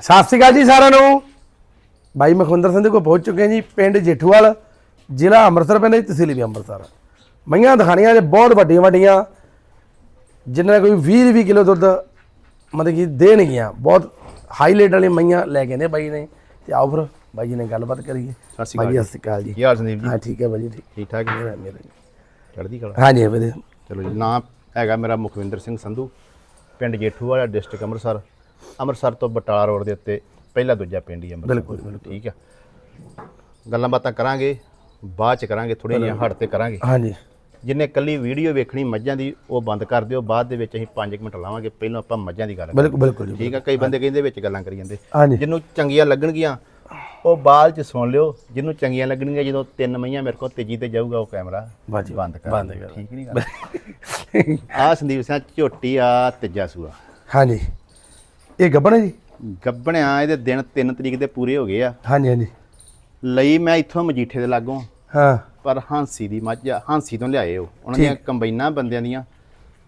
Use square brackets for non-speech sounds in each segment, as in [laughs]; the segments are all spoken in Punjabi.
ਸਤਿ ਸ਼੍ਰੀ ਅਕਾਲ ਜੀ ਸਾਰਿਆਂ ਨੂੰ। ਬਾਈ ਮਖਵਿੰਦਰ ਸਿੰਘ ਦੇ ਕੋਲ ਪਹੁੰਚ ਚੁੱਕੇ ਹਾਂ ਜੀ ਪਿੰਡ ਜੇਠੂਵਾਲ ਜ਼ਿਲ੍ਹਾ ਅੰਮ੍ਰਿਤਸਰ ਪੈਂਦਾ ਜੀ ਤਹਿਸੀਲ ਵੀ ਅੰਮ੍ਰਿਤਸਰ। ਮਈਆਂ ਦਿਖਾਣੀਆਂ ਜੇ ਬਹੁਤ ਵੱਡੀਆਂ ਵੱਡੀਆਂ ਜਿਨ੍ਹਾਂ ਕੋਈ 20 20 ਕਿਲੋ ਦੁੱਧ ਮਤਲਬ ਕਿ ਦੇਣਗੀਆਂ। ਬਹੁਤ ਹਾਈਲਾਈਟ ਵਾਲੀ ਮਈਆਂ ਲੈ ਕੇ ਨੇ ਬਾਈ ਨੇ। ਤੇ ਆਓ ਫਿਰ ਬਾਈ ਜੀ ਨੇ ਗੱਲਬਾਤ ਕਰੀਏ। ਸਤਿ ਸ਼੍ਰੀ ਅਕਾਲ ਜੀ, ਸਤਿ ਸ਼੍ਰੀ ਅਕਾਲ ਜੀ। ਕੀ ਹਾਲ ਸੰਦੀਪ ਜੀ? ਹਾਂ ਠੀਕ ਹੈ ਬਾਈ ਜੀ ਠੀਕ। ਠੀਕ ਜੀ? ਮੇਰਾ। ਚੜ੍ਹਦੀ ਕਲਾ। ਹਾਂਜੀ ਵਧੀਆ। ਚਲੋ ਜੀ ਨਾਮ ਹੈਗਾ ਮੇਰਾ ਮੁਖਵਿੰਦਰ ਸਿੰਘ ਸੰਧੂ ਪਿੰਡ ਜੇਠੂਵਾਲਾ ਡਿਸਟ੍ਰਿਕਟ ਅੰਮ੍ਰਿਤਸਰ। ਅੰਮ੍ਰਿਤਸਰ ਤੋਂ ਬਟਾਲਾ ਰੋਡ ਦੇ ਉੱਤੇ ਪਹਿਲਾ ਦੂਜਾ ਪਿੰਡ ਹੀ ਅੰਮ੍ਰਿਤਸਰ ਬਿਲਕੁਲ, ਬਿਲਕੁਲ। ਠੀਕ ਆ। ਗੱਲਾਂ ਬਾਤਾਂ ਕਰਾਂਗੇ ਬਾਅਦ ਚ ਕਰਾਂਗੇ ਥੋੜ੍ਹੀਆਂ ਜਿਹੀਆਂ ਹਟ ਤੇ ਕਰਾਂਗੇ। ਹਾਂਜੀ। ਜਿੰਨੇ ਕੱਲੀ ਵੀਡੀਓ ਵੇਖਣੀ ਮੱਝਾਂ ਦੀ ਉਹ ਬੰਦ ਕਰ ਦਿਓ ਬਾਅਦ ਦੇ ਵਿੱਚ ਅਸੀਂ 5 ਮਿੰਟ ਲਾਵਾਂਗੇ ਪਹਿਲਾਂ ਆਪਾਂ ਮੱਝਾਂ ਦੀ ਗੱਲ ਕਰਾਂਗੇ। ਬਿਲਕੁਲ ਬਿਲਕੁਲ ਜੀ ਠੀਕ ਆ ਕਈ ਬੰਦੇ ਕਹਿੰਦੇ ਵਿੱਚ ਗੱਲਾਂ ਕਰੀ ਜਾਂਦੇ। ਹਾਂਜੀ। ਜਿਹਨੂੰ ਚੰਗੀਆਂ ਲੱਗਣਗੀਆਂ ਉਹ ਬਾਅਦ ਚ ਸੁਣ ਲਿਓ। ਜਿਹਨੂੰ ਚੰਗੀਆਂ ਲੱਗਣਗੀਆਂ ਜਦੋਂ ਤਿੰਨ ਮਈਆਂ ਮੇਰੇ ਕੋਲ ਤੇਜੀ ਤੇ ਜਾਊਗਾ ਉਹ ਕੈਮਰਾ ਬਾਜੀ ਬੰਦ ਕਰ ਬੰਦ ਕਰ। ਠੀਕ ਨਹੀਂ ਗੱਲ? ਆ ਸੰਦੀਪ ਸਿੰਘ ਝੋਟੀ ਆ ਤੀਜਾ ਸੂਆ। ਹਾਂਜੀ। ਇਹ ਗੱਬਣ ਜੀ? ਗੱਬਣਿਆ ਇਹਦੇ ਦਿਨ 3 ਤਰੀਕ ਦੇ ਪੂਰੇ ਹੋ ਗਏ ਆ। ਹਾਂਜੀ ਹਾਂਜੀ। ਲਈ ਮੈਂ ਇੱਥੋਂ ਮਜੀਠੇ ਦੇ ਲਾਗੋਂ। ਹਾਂ। ਪਰ ਹਾਂਸੀ ਦੀ ਮੱਝ ਆ ਹਾਂਸੀ ਤੋਂ ਲਿਆਏ ਉਹ। ਉਹਨਾਂ ਦੀਆਂ ਕੰਬਾਈਨਾਂ ਬੰਦਿਆਂ ਦੀਆਂ।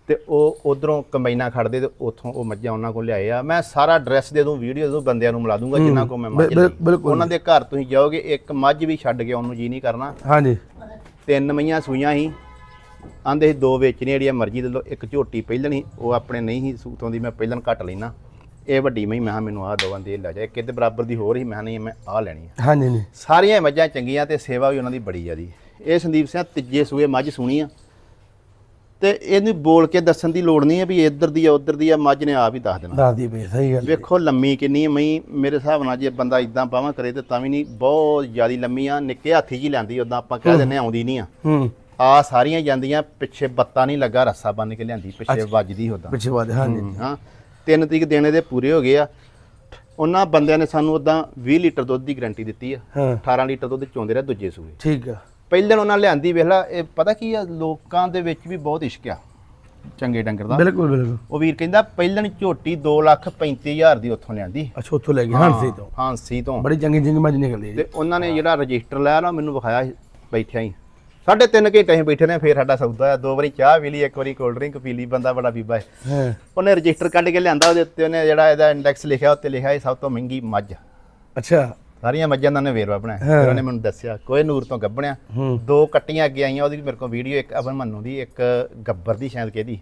ਤੇ ਉਹ ਉਧਰੋਂ ਕੰਬਾਈਨਾਂ ਖੜਦੇ ਤੇ ਉੱਥੋਂ ਉਹ ਮੱਝਾਂ ਉਹਨਾਂ ਕੋਲ ਲਿਆਏ ਆ। ਮੈਂ ਸਾਰਾ ਐਡਰੈਸ ਦੇ ਦੂੰ ਵੀਡੀਓ ਦੇ ਦੂੰ ਬੰਦਿਆਂ ਨੂੰ ਮਿਲਾ ਦੂੰਗਾ ਜਿਨ੍ਹਾਂ ਕੋਲ ਮੈਂ ਮੱਝ ਉਹਨਾਂ ਦੇ ਘਰ ਤੁਸੀਂ ਜਾਓਗੇ ਇੱਕ ਮੱਝ ਵੀ ਛੱਡ ਕੇ ਉਹਨੂੰ ਜੀ ਨਹੀਂ ਕਰਨਾ। ਹਾਂਜੀ। ਤਿੰਨ ਮਈਆਂ ਸੂਈਆਂ ਸੀ। ਆਂਦੇ ਸੀ ਦੋ ਵੇਚਣੀਆਂ ਜਿਹੜੀਆਂ ਮਰਜ਼ੀ ਦੇ ਲਓ ਇੱਕ ਝੋਟੀ ਪਹਿਲਣ ਉਹ ਆਪਣੇ ਨਹੀਂ ਸੀ ਸੂਤੋਂ ਦੀ ਮੈਂ ਪਹਿਲਣ ਘੱਟ ਲੈਣਾ ਇਹ ਵੱਡੀ ਮਈ ਮੈਂ ਕਿਹਾ ਮੈਨੂੰ ਆਹ ਦੋਵਾਂ ਦੇ ਲੈ ਜਾ ਇੱਕ ਇਹਦੇ ਬਰਾਬਰ ਦੀ ਹੋਰ ਹੀ ਮੈਂ ਕਿਹਾ ਨਹੀਂ ਮੈਂ ਆਹ ਲੈਣੀ ਆ। ਹਾਂਜੀ ਹਾਂਜੀ। ਸਾਰੀਆਂ ਮੱਝਾਂ ਚੰਗੀਆਂ ਤੇ ਸੇਵਾ ਵੀ ਉਹਨਾਂ ਦੀ ਬੜੀ ਜਿਆਦੀ ਇਹ ਸੰਦੀਪ ਸਿੰਘ ਤੀਜੇ ਸੂਏ ਮੱਝ ਸੁਣੀ ਆ। ਤੇ ਇਹਨੂੰ ਬੋਲ ਕੇ ਦੱਸਣ ਦੀ ਲੋੜ ਨਹੀਂ ਹੈ ਵੀ ਇੱਧਰ ਦੀ ਆ ਉੱਧਰ ਦੀ ਆ ਮੱਝ ਨੇ ਆਪ ਹੀ ਦੱਸ ਦੇਣਾ। ਦੱਸਦੀ ਪਈ ਸਹੀ ਗੱਲ ਵੇਖੋ ਲੰਮੀ ਕਿੰਨੀ ਹੈ ਮਈ ਮੇਰੇ ਹਿਸਾਬ ਨਾਲ ਜੇ ਬੰਦਾ ਇਦਾਂ ਬਾਹਾਂ ਕਰੇ ਤੇ ਤਾਂ ਵੀ ਨਹੀਂ ਬਹੁਤ ਜਿਆਦੀ ਲੰਮੀ ਆ ਨਿੱਕੇ ਹਾਥੀ ਜੀ ਲੈਂਦੀ ਉਦਾਂ ਆਪਾਂ ਕਹਿ ਹਾਂ, ਆਉਂਦੀ ਨਹੀਂ ਆ। ਹੂੰ। ਆ ਸਾਰੀਆਂ ਜਾਂਦੀਆਂ ਪਿੱਛੇ ਬੱਤਾ ਨਹੀਂ ਲੱਗਾ ਰੱਸਾ ਬੰਨ ਕੇ ਲਿਆਂਦੀ ਪਿੱਛੇ ਵੱਜਦੀ ਉਦਾਂ ਪਿੱਛੇ ਬਾਦ ਹਾਂਜੀ। ਹਾਂ। ਤਿੰਨ ਤਰੀਕ ਦੇਣੇ ਦੇ ਪੂਰੇ ਹੋ ਗਏ ਆ। ਉਹਨਾਂ ਬੰਦਿਆਂ ਨੇ ਸਾਨੂੰ ਉਦਾਂ 20 ਲੀਟਰ ਦੁੱਧ ਦੀ ਗਾਰੰਟੀ ਦਿੱਤੀ ਆ। ਹਾਂ। 18 ਲੀਟਰ ਦੁੱਧ ਚੋਂਦੇ ਰਿਹਾ ਦੂਜੇ ਸੂਏ। ਠੀਕ ਆ। ਪਹਿਲਾਂ ਉਹਨਾਂ ਲਿਆਂਦੀ ਵੇਖ ਲਾ ਇਹ ਪਤਾ ਕੀ ਆ ਲੋਕਾਂ ਦੇ ਵਿੱਚ ਵੀ ਬਹੁਤ ਇਸ਼ਕ ਆ ਚੰਗੇ ਡੰਗਰ ਦਾ। ਬਿਲਕੁਲ ਬਿਲਕੁਲ। ਉਹ ਵੀਰ ਕਹਿੰਦਾ ਪਹਿਲਾਂ ਝੋਟੀ 2 ਲੱਖ 35000 ਦੀ ਉੱਥੋਂ ਲਿਆਂਦੀ। ਅੱਛਾ ਉੱਥੋਂ ਲੈ ਗਏ ਹਾਂਸੀ ਤੋਂ। ਹਾਂਸੀ ਤੋਂ। ਬੜੀ ਚੰਗੀ ਚੰਗੀ ਮੱਝ ਨਿਕਲਦੀ ਹੈ ਤੇ ਉਹਨਾਂ ਨੇ ਜਿਹੜਾ ਰਜਿਸਟਰ ਲਿਆ ਨਾ ਮੈਨੂੰ ਵਿਖਾਇਆ ਸੀ ਬੈਠਿਆ ਹੀ ਸਾਢੇ ਤਿੰਨ ਘੰਟੇ ਅਸੀਂ ਬੈਠੇ ਨੇ ਫੇਰ ਸਾਡਾ ਸੌਦਾ ਆ। ਦੋ ਵਾਰੀ ਚਾਹ ਪੀ ਲਈ ਇੱਕ ਵਾਰੀ ਕੋਲਡ ਡਰਿੰਕ ਪੀ ਲਈ ਬੰਦਾ ਬੜਾ ਬੀਬਾ ਹੈ। ਉਹਨੇ ਰਜਿਸਟਰ ਕੱਢ ਕੇ ਲਿਆਂਦਾ ਉਹਦੇ ਉੱਤੇ ਉਹਨੇ ਜਿਹੜਾ ਇਹਦਾ ਇੰਡੈਕਸ ਲਿਖਿਆ ਉੱਤੇ ਲਿਖਿਆ ਇਹ ਸਭ ਤੋਂ ਮਹਿੰਗੀ ਮੱਝ। ਅੱਛਾ। ਸਾਰੀਆਂ ਮੱਝਾਂ ਦਾ ਉਹਨੇ ਵੇਰਵਾ ਬਣਾਇਆ। ਫਿਰ ਉਹਨੇ ਮੈਨੂੰ ਦੱਸਿਆ ਕੋਈ ਨੂਰ ਤੋਂ ਗੱਬਣਿਆ ਹੂੰ। ਦੋ ਕੱਟੀਆਂ ਅੱਗੇ ਆਈਆਂ ਉਹਦੀ ਮੇਰੇ ਕੋਲ ਵੀਡੀਓ ਇੱਕ ਅਵਨ ਮੰਨੂ ਦੀ ਇੱਕ ਗੱਬਰ ਦੀ ਸ਼ਾਇਦ ਕਿਹਦੀ।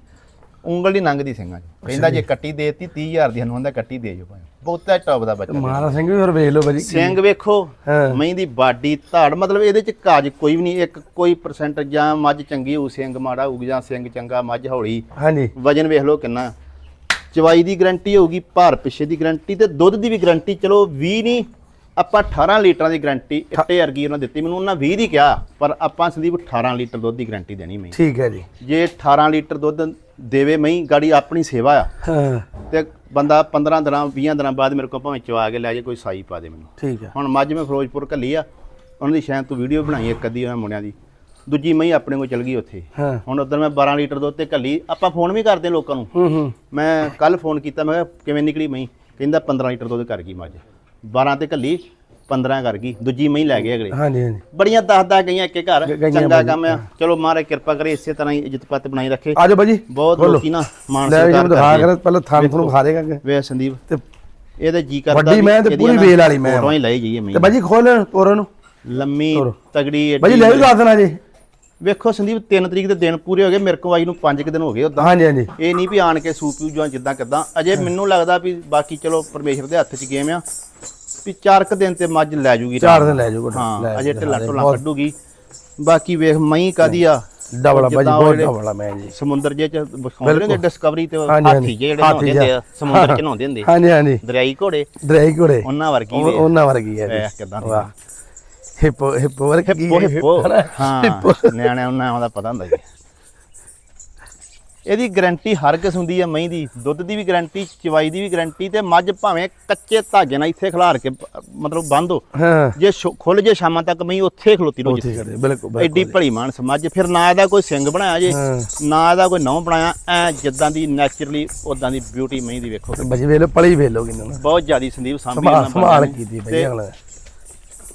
ਉਂਗਲ ਦੀ ਲੰਘਦੀ ਸਿੰਘਾਂ 'ਚ ਕਹਿੰਦਾ ਜੇ ਕੱਟੀ ਦੇਤੀ 30000 ਦੀ ਸਾਨੂੰ ਹੁੰਦਾ ਕੱਟੀ ਦੇ ਜੋ ਭਾਈ। ਬਹੁਤਾ ਟੌਪ ਦਾ ਬੱਚਾ ਮਹਾਰਾ ਸਿੰਘ ਵੀ ਫਿਰ ਵੇਖ ਲਓ ਭਾਜੀ। ਸਿੰਘ ਵੇਖੋ। ਮਹੀਂ ਦੀ ਬਾਡੀ ਧਾੜ ਮਤਲਬ ਇਹਦੇ ਚ ਕਾਜ ਕੋਈ ਵੀ ਨਹੀਂ ਇੱਕ ਕੋਈ ਪਰਸੈਂਟ ਜਾਂ ਮੱਝ ਚੰਗੀ ਹੋਊ ਸਿੰਘ ਮਾੜਾ ਹੋਊ ਜਾਂ ਸਿੰਘ ਚੰਗਾ ਮੱਝ ਹੌਲੀ। ਹਾਂਜੀ। ਵਜਨ ਵੇਖ ਲਓ ਕਿੰਨਾ। ਚਵਾਈ ਦੀ ਗਰੰਟੀ ਹੋਊਗੀ ਭਾਰ ਪਿੱਛੇ ਦੀ ਗਰੰਟੀ ਤੇ ਦੁੱਧ ਦੀ ਵੀ ਗਰੰਟੀ ਚਲੋ 20 ਨਹੀਂ ਆਪਾਂ 18 ਲੀਟਰਾਂ ਦੀ ਗਰੰਟੀ ਇੱਟੇ ਵਰਗੀ ਉਹਨਾਂ ਦਿੱਤੀ। ਮੈਨੂੰ ਉਹਨਾਂ 20 ਦੀ ਕਿਹਾ ਪਰ ਆਪਾਂ ਸੰਦੀਪ 18 ਲੀਟਰ ਦੁੱਧ ਦੀ ਗਰੰਟੀ ਦੇਣੀ ਮੈਂ ਠੀਕ ਹੈ ਜੀ। ਜੇ 18 ਲੀਟਰ ਦੁੱਧ ਦੇਵੇ ਮਹੀਂ ਗਾੜੀ ਆਪਣੀ ਸੇਵਾ ਆ। ਹਾਂ। ਤੇ ਬੰਦਾ 15 ਦਿਨਾਂ 20 ਦਿਨਾਂ ਬਾਅਦ ਮੇਰੇ ਕੋਲ ਭਾਵੇਂ ਚਵਾ ਕੇ ਲੈ ਜਾਏ ਕੋਈ ਸਾਈ ਪਾ ਦੇ ਮੈਨੂੰ। ਠੀਕ ਹੈ ਹੁਣ ਮੱਝ ਮੈਂ ਫਿਰੋਜ਼ਪੁਰ ਘੱਲੀ ਆ ਉਹਨਾਂ ਦੀ ਸ਼ਾਇਦ ਤੂੰ ਵੀਡੀਓ ਬਣਾਈ ਇੱਕ ਅੱਧੀ ਉਹਨਾਂ ਮੁੰਡਿਆਂ ਦੀ। ਦੂਜੀ ਮਹੀਂ ਆਪਣੇ ਕੋਲ ਚਲ ਗਈ ਉੱਥੇ। ਹਾਂ। ਹੁਣ ਉਧਰ ਮੈਂ 12 ਲੀਟਰ ਦੁੱਧ ਤੇ ਘੱਲੀ ਆਪਾਂ ਫੋਨ ਵੀ ਕਰਦੇ ਲੋਕਾਂ ਨੂੰ। ਹੂੰ ਹੂੰ। ਮੈਂ ਕੱਲ ਫੋਨ ਕੀਤਾ ਮੈਂ ਕਿਹਾ ਕਿਵੇਂ ਨਿਕਲੀ ਮਹੀਂ? ਕਹਿੰਦਾ 15 ਲੀਟਰ ਦੁੱਧ ਕਰ ਗਈ ਮੱਝ। 12 ਤੇ ਘੱਲੀ 15 ਕਰ ਗਈ ਦੂਜੀ ਮਹੀਂ ਲੈ ਗਏ ਅਗਲੇ। ਹਾਂਜੀ ਹਾਂਜੀ। ਬੜੀਆਂ ਦੱਸਦਾ ਗਈਆਂ ਇੱਕੇ ਘਰ। ਗ- ਗਈਆਂ ਚੰਗਾ। ਕੰਮ ਆ। ਚਲੋ ਮਹਾਰਾਜ ਕਿਰਪਾ ਕਰੇ ਇਸੇ ਤਰ੍ਹਾਂ ਹੀ ਇੱਜ਼ਤ ਪੱਤ ਬਣਾਈ ਰੱਖੇ। ਆ ਜਾਓ ਭਾਜੀ। ਬਹੁਤ। ਲੋਕੀ ਨਾ ਮਾਨ ਸਤਿਕਾਰ ਕਰਦੇ ਆ। ਕਰ ਪਹਿਲਾਂ ਥਾਂ ਤੁਹਾਨੂੰ ਖਾ ਦੇਗਾ ਕਿ ਵੇ ਸੰਦੀਪ ਤੇ ਇਹਦੇ ਜੀ ਕਰਦਾ ਵੱਡੀ ਮੈਂ ਤੇ ਪੂਰੀ ਵੇਲ ਵਾਲੀ ਮੈਂ। ਹੀ ਲਈ ਜਾਈਏ ਮੈਂ ਤੇ ਭਾਜੀ ਖੋਲ ਤੋਰ ਨੂੰ। ਲੰਮੀ ਤਗੜੀ ਏਡੀ ਲੈ ਵੀ ਦੱਸ ਦੇਣਾ ਜੀ ਵੇਖੋ ਸੰਦੀਪ 3 ਤਰੀਕ ਦੇ ਦਿਨ ਪੂਰੇ ਹੋ ਗਏ ਮੇਰੇ ਕੋਲ ਆਈ ਨੂੰ 5 ਕਿ ਦਿਨ ਹੋ ਗਏ ਉਦਾਂ ਹਾਂਜੀ ਹਾਂਜੀ। ਇਹ ਨਹੀਂ ਵੀ ਆਣ ਕੇ ਸੂਪਿਊ ਜਾਂ ਜਿੱਦਾਂ ਕਿਦਾਂ। ਅਜੇ ਮੈਨੂੰ ਲੱਗਦਾ ਵੀ ਬਾਕੀ ਚਲੋ ਪਰਮੇਸ਼ਰ ਦੇ ਹੱਥ 'ਚ ਗੇਮ ਆ। ਵੀ ਚਾਰ ਕੁ ਦਿਨ ਤੇ ਮੱਝ ਲੈ ਜੂਗੀ ਚਾਰ ਦਿਨ ਲੈ ਜਾਊਗਾ ਹਾਂ ਅਜੇ ਢਿੱਲਾ ਢੁੱਲਾ ਕੱਢੂਗੀ। ਬਾਕੀ ਵੇਖ ਮਈ ਕਾਦੀ ਆ ਡਬਲਾ ਭਾਜੀ ਬਹੁਤ ਡਬਲਾ ਮੈਂ ਜੀ। ਸਮੁੰਦਰ ਜੇ ਚ ਵਿਖਾਉਂਦੇ ਨੇ ਡਿਸਕਵਰੀ ਤੇ ਹਾਥੀ ਜਿਹੜੇ ਨਹਾਉਂਦੇ ਹੁੰਦੇ ਆ। ਸਮੁੰਦਰ ਚ ਨਹਾਉਂਦੇ ਹੁੰਦੇ। ਹਾਂਜੀ ਹਾਂਜੀ। ਦਰਿਆਈ ਘੋੜੇ। ਡਰਾਈ ਘੋੜੇ। ਉਹਨਾਂ ਵਰਗੀ ਉਹਨਾਂ ਵਰਗੀ ਹੈ ਕਿਦਾਂ ਦੀ ਵਾਹ। ਹਿੱਪੋ ਹਿੱਪੋ ਵਰਗੀ ਹਿੱਪੋ? ਹਾਂ ਨਿਆਣਿਆਂ ਨੂੰ ਉਹਦਾ ਪਤਾ ਹੁੰਦਾ ਜੀ। ਇਹਦੀ ਗਾਰੰਟੀ ਹਰ ਕਿਸਮ ਦੀ ਹੈ ਮਹੀਂ ਦੀ ਦੁੱਧ ਦੀ ਵੀ ਗਾਰੰਟੀ ਚਵਾਈ ਦੀ ਵੀ ਗਾਰੰਟੀ ਤੇ ਮੱਝ ਭਾਵੇਂ ਕੱਚੇ ਧਾਗੇ ਨਾਲ ਇੱਥੇ ਖਿਲਾਰ ਕੇ ਮਤਲਬ ਬੰਦ ਹੋ। ਜੇ ਖੁੱਲ ਜੇ ਸ਼ਾਮਾਂ ਤੱਕ ਮਹੀਂ ਉੱਥੇ ਖਲੋਤੀ ਰਹੋ ਜਿੱਥੇ ਬਿਲਕੁਲ ਐਡੀ ਭਲੀ ਮਾਨਸ ਮੱਝ ਫਿਰ ਨਾ ਇਹਦਾ ਕੋਈ ਸਿੰਘ ਬਣਾਇਆ ਜੇ। ਨਾ ਇਹਦਾ ਕੋਈ ਨਹੁੰ ਬਣਾਇਆ ਐ ਜਿੱਦਾਂ ਦੀ ਨੈਚੁਰਲੀ ਉਦਾਂ ਦੀ ਬਿਊਟੀ ਮਹੀਂ ਦੀ ਵੇਖੋ। ਭਾਜੀ ਵੇਖ ਲਓ ਪਲੀ ਵੇਖ ਲਓ ਕਿੰਨਾ ਬਹੁਤ ਜ਼ਿਆਦੀ ਸੰਦੀਪ ਸਾਂਭੀ ਸੰਭਾਲ। ਕੀਤੀ ਤੇ ਅਗਲਾ।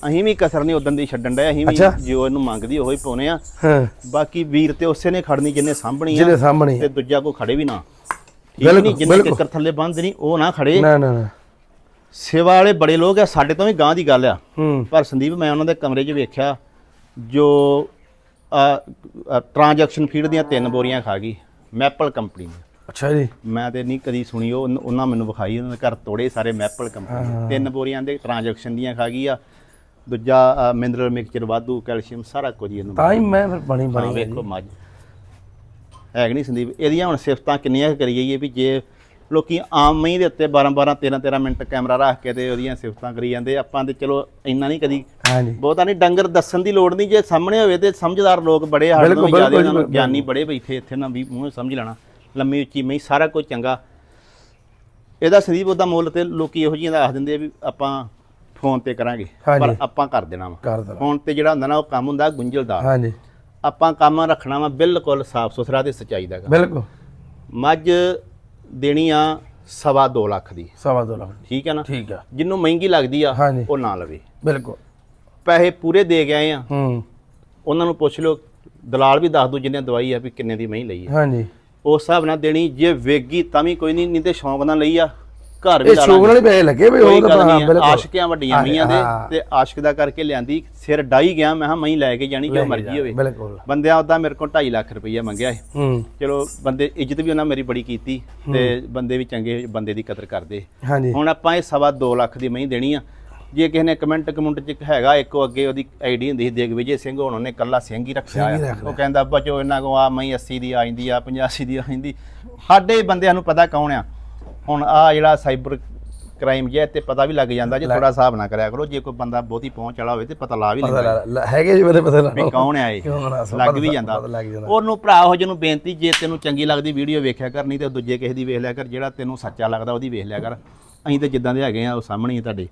ਅਸੀਂ ਵੀ ਕਸਰ ਨਹੀਂ ਉਦੋਂ ਦੀ ਛੱਡਣ ਡਏ ਅਸੀਂ ਵੀ ਅੱਛਾ। ਜੋ ਇਹਨੂੰ ਮੰਗਦੀ ਉਹੀ ਪਾਉਨੇ ਆ। ਹਾਂ। ਬਾਕੀ ਵੀਰ ਤੇ ਉਸੇ ਨੇ ਖੜਨੀ ਜਿੰਨੇ ਸਾਂਭਣੀ ਜਿਹਦੇ ਆ। ਸਾਹਮਣੇ ਤੇ ਦੂਜਾ ਕੋ ਖੜੇ ਵੀ ਨਾ। ਠੀਕ ਬਿਲਕੁਲ, ਨਹੀਂ ਜਿੰਨੇ ਬਿਲਕੁਲ। ਕਿੱਕਰ ਥੱਲੇ ਬੰਦ ਨਹੀਂ ਉਹ ਨਾ ਖੜੇ। ਨਾ ਨਾ ਨਾ। ਸੇਵਾ ਵਾਲੇ ਬੜੇ ਲੋਕ ਆ ਸਾਡੇ ਤੋਂ ਵੀ ਗਾਂ ਦੀ ਗੱਲ ਆ। ਹੂੰ। ਪਰ ਸੰਦੀਪ ਮੈਂ ਉਹਨਾਂ ਦੇ ਕਮਰੇ 'ਚ ਵੇਖਿਆ ਜੋ ਟ੍ਰਾਂਜੈਕਸ਼ਨ ਫੀਡ ਦੀਆਂ ਤਿੰਨ ਬੋਰੀਆਂ ਖਾ ਗਈ ਮੈਪਲ ਕੰਪਨੀ ਦੀ। ਅੱਛਾ ਜੀ। ਮੈਂ ਤੇ ਨਹੀਂ ਕਦੀ ਸੁਣੀ ਉਹ ਉਹਨਾਂ ਮੈਨੂੰ ਵਿਖਾਈ ਉਹਨਾਂ ਦੇ ਘਰ ਤੋੜੇ ਸਾਰੇ ਮੈਪਲ ਕੰਪਨੀ ਦੇ। ਤਿੰਨ ਬੋਰੀਆਂ ਦੇ ਟ੍ਰਾਂਜੈਕਸ਼ਨ ਦੀਆਂ ਖਾ ਗਈ ਆ। ਦੂਜਾ ਮਿਨਰਲ ਮਿਕਸਚਰ ਵਾਧੂ ਕੈਲਸ਼ੀਅਮ ਸਾਰਾ ਕੁਝ ਹੀ ਇਹਨੂੰ ਤਾਂ ਹੀ ਮੈਂ ਫਿਰ ਬਣੀ ਹਾਂ, ਬਣੀ ਵੇਖੋ ਮੱਝ ਹੈ ਕਿ ਨਹੀਂ ਸੰਦੀਪ? ਇਹਦੀਆਂ ਹੁਣ ਸਿਫਤਾਂ ਕਿੰਨੀਆਂ ਕੁ ਕਰੀ ਜਾਈਏ ਵੀ ਜੇ ਲੋਕੀ ਆਮ ਮਹੀਂ ਦੇ ਉੱਤੇ 12 12 13 13 ਮਿੰਟ ਕੈਮਰਾ ਰੱਖ ਕੇ ਤੇ ਉਹਦੀਆਂ ਸਿਫਤਾਂ ਕਰੀ ਜਾਂਦੇ ਆਪਾਂ ਤੇ ਚਲੋ ਇੰਨਾ ਨਹੀਂ ਕਦੀ ਹਾਂਜੀ। ਬਹੁਤਾ ਨਹੀਂ ਡੰਗਰ ਦੱਸਣ ਦੀ ਲੋੜ ਨਹੀਂ ਜੇ ਸਾਹਮਣੇ ਹੋਵੇ ਤੇ ਸਮਝਦਾਰ ਲੋਕ ਬੜੇ ਬਿਲਕੁਲ, ਵੀ ਜ਼ਿਆਦਾ ਉਹਨਾਂ ਨੂੰ ਗਿਆਨੀ ਬੜੇ ਬੈਠੇ ਇੱਥੇ ਨਾ ਵੀ ਮੂੰਹ ਸਮਝ ਲੈਣਾ। ਲੰਮੀ ਉੱਚੀ ਮਹੀਂ ਸਾਰਾ ਕੁਝ ਚੰਗਾ। ਇਹਦਾ ਸੰਦੀਪ ਉਹਦਾ ਮੁੱਲ ਤੇ ਲੋਕੀ ਇਹੋ ਜਿਹੀਆਂ ਦਾ ਆਖ ਦਿੰਦੇ ਆ ਵੀ ਆਪਾਂ ਫੋਨ ਤੇ ਕਰਾਂਗੇ ਹਾਂਜੀ। ਪਰ ਆਪਾਂ ਕਰ ਦੇਣਾ ਵਾ। ਕਰ ਦੇਣਾ। ਫੋਨ ਤੇ ਜਿਹੜਾ ਹੁੰਦਾ ਨਾ ਉਹ ਕੰਮ ਹੁੰਦਾ ਗੁੰਝਲਦਾਰ। ਹਾਂਜੀ। ਆਪਾਂ ਕੰਮ ਰੱਖਣਾ ਵਾ ਬਿਲਕੁਲ ਸਾਫ਼ ਸੁਥਰਾ ਤੇ ਸਚਾਈ ਦਾ ਕੰਮ। ਬਿਲਕੁਲ। ਮੱਝ ਦੇਣੀ ਆ ਸਵਾ ਦੋ ਲੱਖ ਦੀ। ਸਵਾ ਦੋ ਲੱਖ। ਠੀਕ ਹੈ ਨਾ? ਠੀਕ ਆ। ਜਿੰਨੂੰ ਮਹਿੰਗੀ ਲੱਗਦੀ ਆ ਹਾਂਜੀ। ਉਹ ਨਾ ਲਵੇ। ਬਿਲਕੁਲ। ਪੈਸੇ ਪੂਰੇ ਦੇ ਕੇ ਆਏ ਆ। ਹੂੰ। ਉਹਨਾਂ ਨੂੰ ਪੁੱਛ ਲਓ ਦਲਾਲ ਵੀ ਦੱਸ ਦੋ ਜਿਹਨੇ ਦਵਾਈ ਆ ਵੀ ਕਿੰਨੇ ਦੀ ਮਹੀਂ ਲਈ ਆ। ਹਾਂਜੀ। ਉਸ ਹਿਸਾਬ ਨਾਲ ਦੇਣੀ ਜੇ ਵੇਗੀ ਤਾਂ ਵੀ ਕੋਈ ਨਹੀਂ ਨਹੀਂ ਤੇ ਸ਼ੌਂਕ ਨਾਲ ਲਈ ਆ। ਘਰ ਵੀ ਇਹ ਲਾ ਸ਼ੋਕ ਲਾਂਗੇ। ਨਾਲ ਹੀ ਪੈਸੇ ਲੱਗੇ ਵੀ ਉਹ ਤਾਂ ਹਾਂ ਬਿਲਕੁਲ। ਆਸ਼ਕਿਆਂ ਵੱਡੀਆਂ ਮੀਆਂ ਦੇ। ਤੇ ਆਸ਼ਕ ਦਾ ਕਰਕੇ ਲਿਆਂਦੀ ਸਿਰ ਡਾਈ ਗਿਆ ਮੈਂ ਹਾਂ ਮਹੀਂ ਲੈ ਕੇ ਜਾਣੀ ਜੋ ਮਰਜ਼ੀ ਹੋਵੇ। ਬਿਲਕੁਲ। ਬੰਦਿਆਂ ਉਦਾਂ ਮੇਰੇ ਕੋਲ 2.5 ਲੱਖ ਰੁਪਈਆ ਮੰਗਿਆ ਸੀ। ਹੂੰ। ਚਲੋ ਬੰਦੇ ਇੱਜ਼ਤ ਵੀ ਉਹਨਾਂ ਮੇਰੀ ਬੜੀ ਕੀਤੀ ਤੇ ਬੰਦੇ ਵੀ ਚੰਗੇ ਬੰਦੇ ਦੀ ਕਦਰ ਕਰਦੇ। ਹੁਣ ਆਪਾਂ ਇਹ ਸਵਾ 2 ਲੱਖ ਦੀ ਮਹੀਂ ਦੇਣੀ ਆ। ਜੇ ਕਿਸੇ ਨੇ ਕਮੈਂਟ ਕਮੈਂਟ ਚ ਹੈਗਾ ਇੱਕੋ ਅੱਗੇ ਉਹਦੀ ਆਈਡੀ ਹੁੰਦੀ ਸੀ ਦਿਗਵਿਜੇ ਸਿੰਘ ਹੁਣ ਉਹਨੇ ਕੱਲਾ ਸਿੰਘ ਹੀ ਰੱਖਿਆ ਉਹ ਕਹਿੰਦਾ ਬਚੋ ਇਹਨਾਂ ਕੋ ਆ ਮਹੀਂ 80 ਦੀ ਆ ਜਾਂਦੀ ਆ 85 ਦੀ ਆ ਜਾਂਦੀ। ਸਾਡੇ ਬੰਦਿਆਂ ਨੂੰ ਪਤਾ ਕੌਣ ਆ? ਹੁਣ ਆ ਜਿਹੜਾ ਸਾਈਬਰ ਕ੍ਰਾਈਮ ਜੇ ਤੇ ਪਤਾ ਵੀ ਲੱਗ ਜਾਂਦਾ ਜੇ ਥੋੜਾ ਹਿਸਾਬ ਨਾ ਕਰਿਆ ਕਰੋ ਜੇ ਕੋਈ ਬੰਦਾ ਬਹੁਤੀ ਪਹੁੰਚ ਵਾਲਾ ਹੋਵੇ ਤੇ ਪਤਾ ਲਾ ਵੀ ਲੈਂਦਾ। ਲਾ- ਲਾ- ਹੈਗੇ ਜੀ ਮੇਰੇ ਪਤਾ ਵੀ ਕੌਣ ਆ ਇਹ? ਲੱਗ ਵੀ ਜਾਂਦਾ। ਉਹਨੂੰ ਭਰਾ ਹੋ ਜਿਹਨੂੰ ਬੇਨਤੀ ਜੇ ਤੈਨੂੰ ਚੰਗੀ ਲੱਗਦੀ ਵੀਡੀਓ ਵੇਖਿਆ ਕਰ ਨਹੀਂ ਤੇ ਦੂਜੇ ਕਿਸੇ ਦੀ ਵੇਖ ਲਿਆ ਕਰ ਜਿਹੜਾ ਤੈਨੂੰ ਸੱਚਾ ਲੱਗਦਾ ਉਹਦੀ ਵੇਖ ਲਿਆ ਕਰ। ਅਸੀਂ ਤੇ ਜਿੱਦਾਂ ਦੇ ਹੈਗੇ ਆ ਉਹ ਸਾਹਮਣੇ ਹੀ ਤੁਹਾਡੇ।